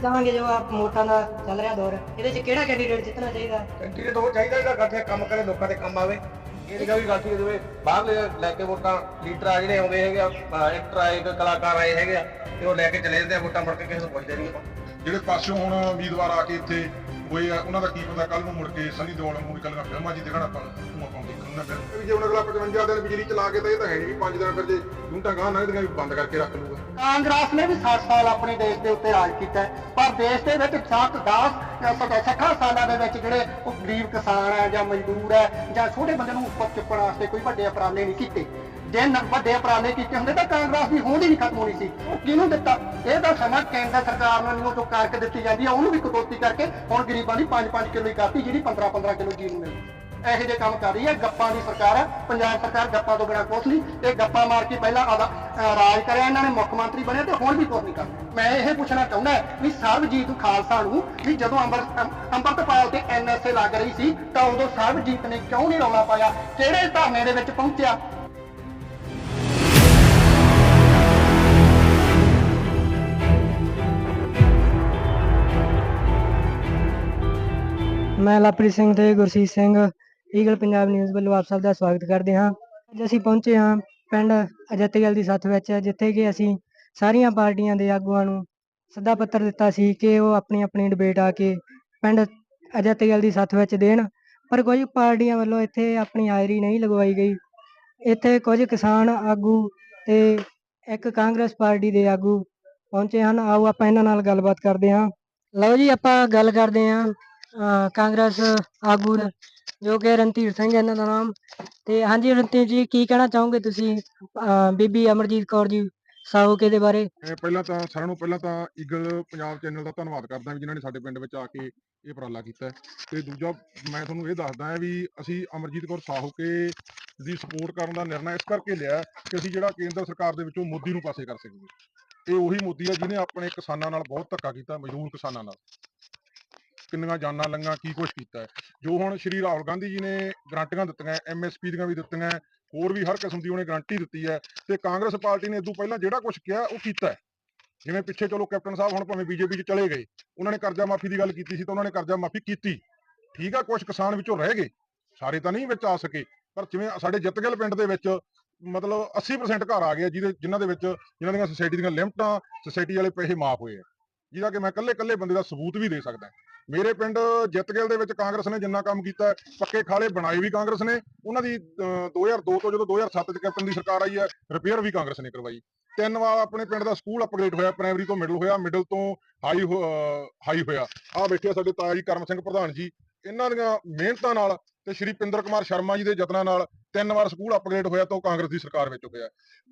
ਚਾਹਾਂਗੇ ਜੋ ਆਪ ਵੋਟਾਂ ਦਾ ਚੱਲ ਰਿਹਾ ਦੌਰ। ਇਹਦੇ 'ਚ ਕਿਹੜਾ ਕੈਂਡੀਡੇਟ ਜਿੱਤਣਾ ਚਾਹੀਦਾ? ਕੈਂਡੀਡੇਟ ਉਹ ਚਾਹੀਦਾ ਜਿਹੜਾ ਗੱਠੇ ਕੰਮ ਕਰੇ ਲੋਕਾਂ ਦੇ ਕੰਮ ਆਵੇ। ਇਹ ਨਹੀਂ ਵੀ ਗੱਲ ਸੀ ਜਿਵੇਂ ਬਾਹਰ ਲੈ ਕੇ ਵੋਟਾਂ ਲੀਡਰ ਆ ਜਿਹੜੇ ਆਉਂਦੇ ਹੈਗੇ ਆ ਐਕਟਰ ਆਏ ਕਲਾਕਾਰ ਆਏ ਹੈਗੇ ਆ ਤੇ ਉਹ ਲੈ ਕੇ ਚਲੇ ਜਾਂਦੇ ਆ ਵੋਟਾਂ ਮੁੜ ਕੇ ਕਿਸੇ ਨੂੰ ਪੁੱਛਦੇ ਨਹੀਂ ਆਪਾਂ। ਜਿਹੜੇ ਪਾਸਿਓਂ ਹੁਣ ਉਮੀਦਵਾਰ ਆ ਕੇ ਇੱਥੇ ਹੋਏ ਆ ਉਹਨਾਂ ਦਾ ਕੀ ਪਤਾ ਕੱਲ ਨੂੰ ਮੁੜ ਕੇ ਸਨੀ ਦਿਓਲ ਨੂੰ ਵੀ ਕੱਲੀਆਂ ਫਿਲਮਾਂ 'ਚ ਦੇਖਣਾ ਆਪਾਂ ਨੂੰ ਆਪਾਂ ਨਾ ਮਿਲ ਵੀ ਜੇ ਹੁਣ ਅਗਲਾ 55 ਦਿਨ ਬਿਜਲੀ ਚਲਾ ਕੇ ਤਾਂ ਇਹ ਤਾਂ ਹੈ ਨਹੀਂ ਵੀ 5 ਦਿਨ ਫਿਰ ਜੇ ਯੂਨਿਟਾਂ ਗਾਂ ਲੰਘਦੀਆਂ ਵੀ ਬੰਦ ਕਰਕੇ ਰੱਖ ਲੂਗਾ ਕਾਂਗਰਸ ਨੇ ਵੀ 60 ਸਾਲ ਆਪਣੇ ਦੇਸ਼ ਦੇ ਉੱਤੇ ਰਾਜ ਕੀਤਾ ਪਰ ਦੇਸ਼ ਦੇ ਵਿੱਚ 60 10 60 ਸਾਲਾਂ ਦੇ ਵਿੱਚ ਜਿਹੜੇ ਉਹ ਗਰੀਬ ਕਿਸਾਨ ਹੈ ਜਾਂ ਮਜ਼ਦੂਰ ਹੈ ਜਾਂ ਛੋਟੇ ਬੰਦੇ ਨੂੰ ਉੱਪਰ ਚੁੱਕਣ ਵਾਸਤੇ ਕੋਈ ਵੱਡੇ ਉਪਰਾਲੇ ਨਹੀਂ ਕੀਤੇ। ਜੇ ਵੱਡੇ ਉਪਰਾਲੇ ਕੀਤੇ ਹੁੰਦੇ ਤਾਂ ਕਾਂਗਰਸ ਦੀ ਹੋਂਦ ਹੀ ਨਹੀਂ ਖਤਮ ਹੋਣੀ ਸੀ। ਉਹ ਕਿਹਨੂੰ ਦਿੱਤਾ? ਇਹ ਤਾਂ ਸਮਾਂ ਕੇਂਦਰ ਸਰਕਾਰ ਨੂੰ ਇਹਨੂੰ ਕਰਕੇ ਦਿੱਤੀ ਜਾਂਦੀ ਹੈ ਉਹਨੂੰ ਵੀ ਕਟੌਤੀ ਕਰਕੇ ਹੁਣ ਗਰੀਬਾਂ ਦੀ 5-5 ਕਿਲੋ ਹੀ ਕਰਤੀ, ਜਿਹੜੀ 15-15 ਕਿਲੋ ਜੀ ਨੂੰ ਮਿਲਦੀ। ਇਹੋ ਜਿਹੇ ਕੰਮ ਕਰ ਰਹੀ ਹੈ ਗੱਪਾਂ ਦੀ ਸਰਕਾਰ ਹੈ ਪੰਜਾਬ ਸਰਕਾਰ ਗੱਪਾਂ ਤੋਂ ਬਿਨਾਂ ਕੁਛ ਨਹੀਂ। ਇਹ ਗੱਪਾਂ ਮਾਰ ਕੇ ਪਹਿਲਾਂ ਰਾਜ ਕਰਿਆ, ਇਹਨਾਂ ਨੇ ਮੁੱਖ ਮੰਤਰੀ ਬਣਿਆ ਤੇ ਹੁਣ ਵੀ ਕੁਛ ਨਹੀਂ ਕਰਨਾ। ਮੈਂ ਇਹ ਪੁੱਛਣਾ ਚਾਹੁੰਦਾ ਵੀ ਸਰਬਜੀਤ ਖਾਲਸਾ ਨੂੰ ਵੀ ਜਦੋਂ ਅੰਮ੍ਰਿਤ ਅੰਮ੍ਰਿਤਪਾਲ ਤੇ ਐਨਐਸਏ ਲੱਗ ਰਹੀ ਸੀ, ਤਾਂ ਉਦੋਂ ਸਰਬਜੀਤ ਨੇ ਕਿਉਂ ਨਹੀਂ ਰੌਲਾ ਪਾਇਆ? ਕਿਹੜੇ ਧਰਨੇ ਦੇ ਵਿੱਚ ਪਹੁੰਚਿਆ? ਮੈਂ ਲਵਪ੍ਰੀਤ ਸਿੰਘ ਤੇ ਗੁਰਸੀਤ ਸਿੰਘ ਈਗਲ ਪੰਜਾਬ ਨਿਊਜ਼ ਵੱਲੋਂ ਆਪ ਸਭ ਦਾ ਸਵਾਗਤ ਕਰਦੇ ਹਾਂ। ਅੱਜ ਅਸੀਂ ਪਹੁੰਚੇ ਹਾਂ ਪਿੰਡ ਅਜਤਗਲ ਦੀ ਸੱਥ ਵਿੱਚ, ਜਿੱਥੇ ਕਿ ਅਸੀਂ ਸਾਰੀਆਂ ਪਾਰਟੀਆਂ ਦੇ ਆਗੂਆਂ ਨੂੰ ਸੱਦਾ ਪੱਤਰ ਦਿੱਤਾ ਸੀ ਕਿ ਉਹ ਆਪਣੀ ਆਪਣੀ ਡਿਬੇਟ ਆ ਕੇ ਪਿੰਡ ਅਜਤਗਲ ਦੀ ਸੱਥ ਵਿੱਚ ਦੇਣ। ਪਰ ਕੁਝ ਪਾਰਟੀਆਂ ਵੱਲੋਂ ਇੱਥੇ ਆਪਣੀ ਹਾਜ਼ਰੀ ਨਹੀਂ ਲਗਵਾਈ ਗਈ। ਇੱਥੇ ਕੁਝ ਕਿਸਾਨ ਆਗੂ ਤੇ ਇੱਕ ਕਾਂਗਰਸ ਪਾਰਟੀ ਦੇ ਆਗੂ ਪਹੁੰਚੇ ਹਨ। ਆਓ ਆਪਾਂ ਇਹਨਾਂ ਨਾਲ ਗੱਲਬਾਤ ਕਰਦੇ ਹਾਂ। ਲਓ ਜੀ, ਆਪਾਂ ਗੱਲ ਕਰਦੇ ਹਾਂ ਕਾਂਗਰਸ ਆਗੂ ਰ- ਜੋ ਕਿ ਰਣਧੀਰ ਸਿੰਘ ਇਹਨਾਂ ਦਾ ਨਾਮ। ਤੇ ਹਾਂਜੀ ਰਣਧੀਰ ਜੀ, ਕੀ ਕਹਿਣਾ ਚਾਹੋਗੇ ਤੁਸੀਂ, ਅਹ ਬੀਬੀ ਅਮਰਜੀਤ ਕੌਰ ਜੀ ਸਾਹੂਕੇ ਦੇ ਬਾਰੇ? ਮੈਂ ਪਹਿਲਾਂ ਤਾਂ ਸਾਰਿਆਂ ਨੂੰ ਪਹਿਲਾਂ ਤਾਂ ਈਗਲ ਪੰਜਾਬ ਚੈਨਲ ਦਾ ਧੰਨਵਾਦ ਕਰਦਾ ਵੀ ਜਿਨ੍ਹਾਂ ਨੇ ਸਾਡੇ ਪਿੰਡ ਵਿੱਚ ਆ ਕੇ ਇਹ ਉਪਰਾਲਾ ਕੀਤਾ। ਹੈ। ਤੇ ਦੂਜਾ ਮੈਂ ਤੁਹਾਨੂੰ ਇਹ ਦੱਸਦਾ ਹਾਂ ਵੀ ਅਸੀਂ ਅਮਰਜੀਤ ਕੌਰ ਸਾਹੂਕੇ ਦੀ ਸਪੋਰਟ ਕਰਨ ਦਾ ਨਿਰਣਾ ਇਸ ਕਰਕੇ ਲਿਆ ਹੈ ਕਿ ਅਸੀਂ ਜਿਹੜਾ ਕੇਂਦਰ ਸਰਕਾਰ ਦੇ ਵਿੱਚੋਂ ਮੋਦੀ ਨੂੰ ਪਾਸੇ ਕਰ ਸਕੀਏ। ਇਹ ਉਹੀ ਮੋਦੀ ਆ ਜਿਹਨੇ ਆਪਣੇ ਕਿਸਾਨਾਂ ਨਾਲ ਬਹੁਤ ਧੱਕਾ ਕੀਤਾ, ਮਜ਼ਦੂਰ ਕਿਸਾਨਾਂ ਨਾਲ। ਕਿੰਨੀਆਂ ਜਾਨਾਂ ਲੰਗਾ ਕੀ ਕੁਛ ਕੀਤਾ ਹੈ। ਜੋ ਹੁਣ ਸ਼੍ਰੀ ਰਾਹੁਲ ਗਾਂਧੀ ਜੀ ਨੇ ਗਰੰਟੀਆਂ ਦਿੱਤੀਆਂ ਐਮਐਸਪੀ ਦੀਆਂ ਵੀ ਦਿੱਤੀਆਂ, ਹੋਰ ਵੀ ਹਰ ਕਿਸਮ ਦੀ ਉਹਨੇ ਗਰੰਟੀ ਦਿੱਤੀ ਹੈ ਤੇ ਕਾਂਗਰਸ ਪਾਰਟੀ ਨੇ ਇਦੋਂ ਪਹਿਲਾਂ ਜਿਹੜਾ ਕੁਝ ਕਿਹਾ, ਉਹ ਕੀਤਾ ਹੈ। ਜਿਵੇਂ ਪਿੱਛੇ ਚਲੋ ਕੈਪਟਨ ਸਾਹਿਬ ਹੁਣ ਭਾਵੇਂ ਬੀਜੇਪੀ 'ਚ ਚਲੇ ਗਏ, ਉਹਨਾਂ ਨੇ ਕਰਜ਼ਾ ਮਾਫੀ ਦੀ ਗੱਲ ਕੀਤੀ ਸੀ ਤਾਂ ਉਹਨਾਂ ਨੇ ਕਰਜ਼ਾ ਮਾਫੀ ਕੀਤੀ। ਠੀਕ ਆ ਕੁਝ ਕਿਸਾਨ ਵਿੱਚੋਂ ਰਹਿ ਗਏ, ਸਾਰੇ ਤਾਂ ਨਹੀਂ ਵਿੱਚ ਆ ਸਕੇ, ਪਰ ਜਿਵੇਂ ਸਾਡੇ ਜਿੱਤਗਲ ਪਿੰਡ ਦੇ ਵਿੱਚ ਮਤਲਬ 80% ਘਰ ਆ ਗਏ ਜਿਹਦੇ, ਜਿਨ੍ਹਾਂ ਦੇ ਵਿੱਚ, ਜਿਨ੍ਹਾਂ ਦੀਆਂ ਸੁਸਾਇਟੀ ਦੀਆਂ ਲਿਮਟਾਂ ਸੁਸਾਇਟੀ ਵਾਲੇ ਪੈਸੇ ਮਾਫ ਹੋਏ ਆ। ਜਿਹਦਾ ਕਿ ਮੈਂ ਇਕੱਲੇ ਇਕੱਲੇ ਬੰਦੇ ਦਾ ਸਬੂਤ ਵੀ ਦੇ ਸਕਦਾ। ਮੇਰੇ ਪਿੰਡ ਜਿੱਤਗਲ ਦੇ ਵਿੱਚ ਕਾਂਗਰਸ ਨੇ ਜਿੰਨਾ ਕੰਮ ਕੀਤਾ ਪੱਕੇ ਖਾਲੇ ਬਣਾਏ ਵੀ ਕਾਂਗਰਸ ਨੇ। ਉਹਨਾਂ ਦੀ ਅਹ, 2002 ਤੋਂ ਜਦੋਂ 2007 ਚ ਕੈਪਟਨ ਦੀ ਸਰਕਾਰ ਆਈ ਹੈ ਰਿਪੇਅਰ ਵੀ ਕਾਂਗਰਸ ਨੇ ਕਰਵਾਈ। ਤਿੰਨ ਵਾਰ ਆਪਣੇ ਪਿੰਡ ਦਾ ਸਕੂਲ ਅਪਗ੍ਰੇਡ ਹੋਇਆ ਪ੍ਰਾਇਮਰੀ ਤੋਂ ਮਿਡਲ ਹੋਇਆ ਮਿਡਲ ਤੋਂ ਹਾਈ ਹਾਈ ਹੋਇਆ। ਆ ਬੈਠੇ ਸਾਡੇ ਤਾਇਆ ਜੀ ਕਰਮ ਸਿੰਘ ਪ੍ਰਧਾਨ ਜੀ। ਇਹਨਾਂ ਦੀਆਂ ਮਿਹਨਤਾਂ ਨਾਲ ਤੇ ਸ਼੍ਰੀ ਪਿੰਦਰ ਕੁਮਾਰ ਸ਼ਰਮਾ ਜੀ ਦੇ ਯਤਨਾਂ ਨਾਲ ਤਿੰਨ ਵਾਰ ਸਕੂਲ ਅਪਗ੍ਰੇਡ ਹੋਇਆ ਤੋਂ ਕਾਂਗਰਸ ਦੀ ਸਰਕਾਰ ਵਿੱਚ ਹੋਇਆ।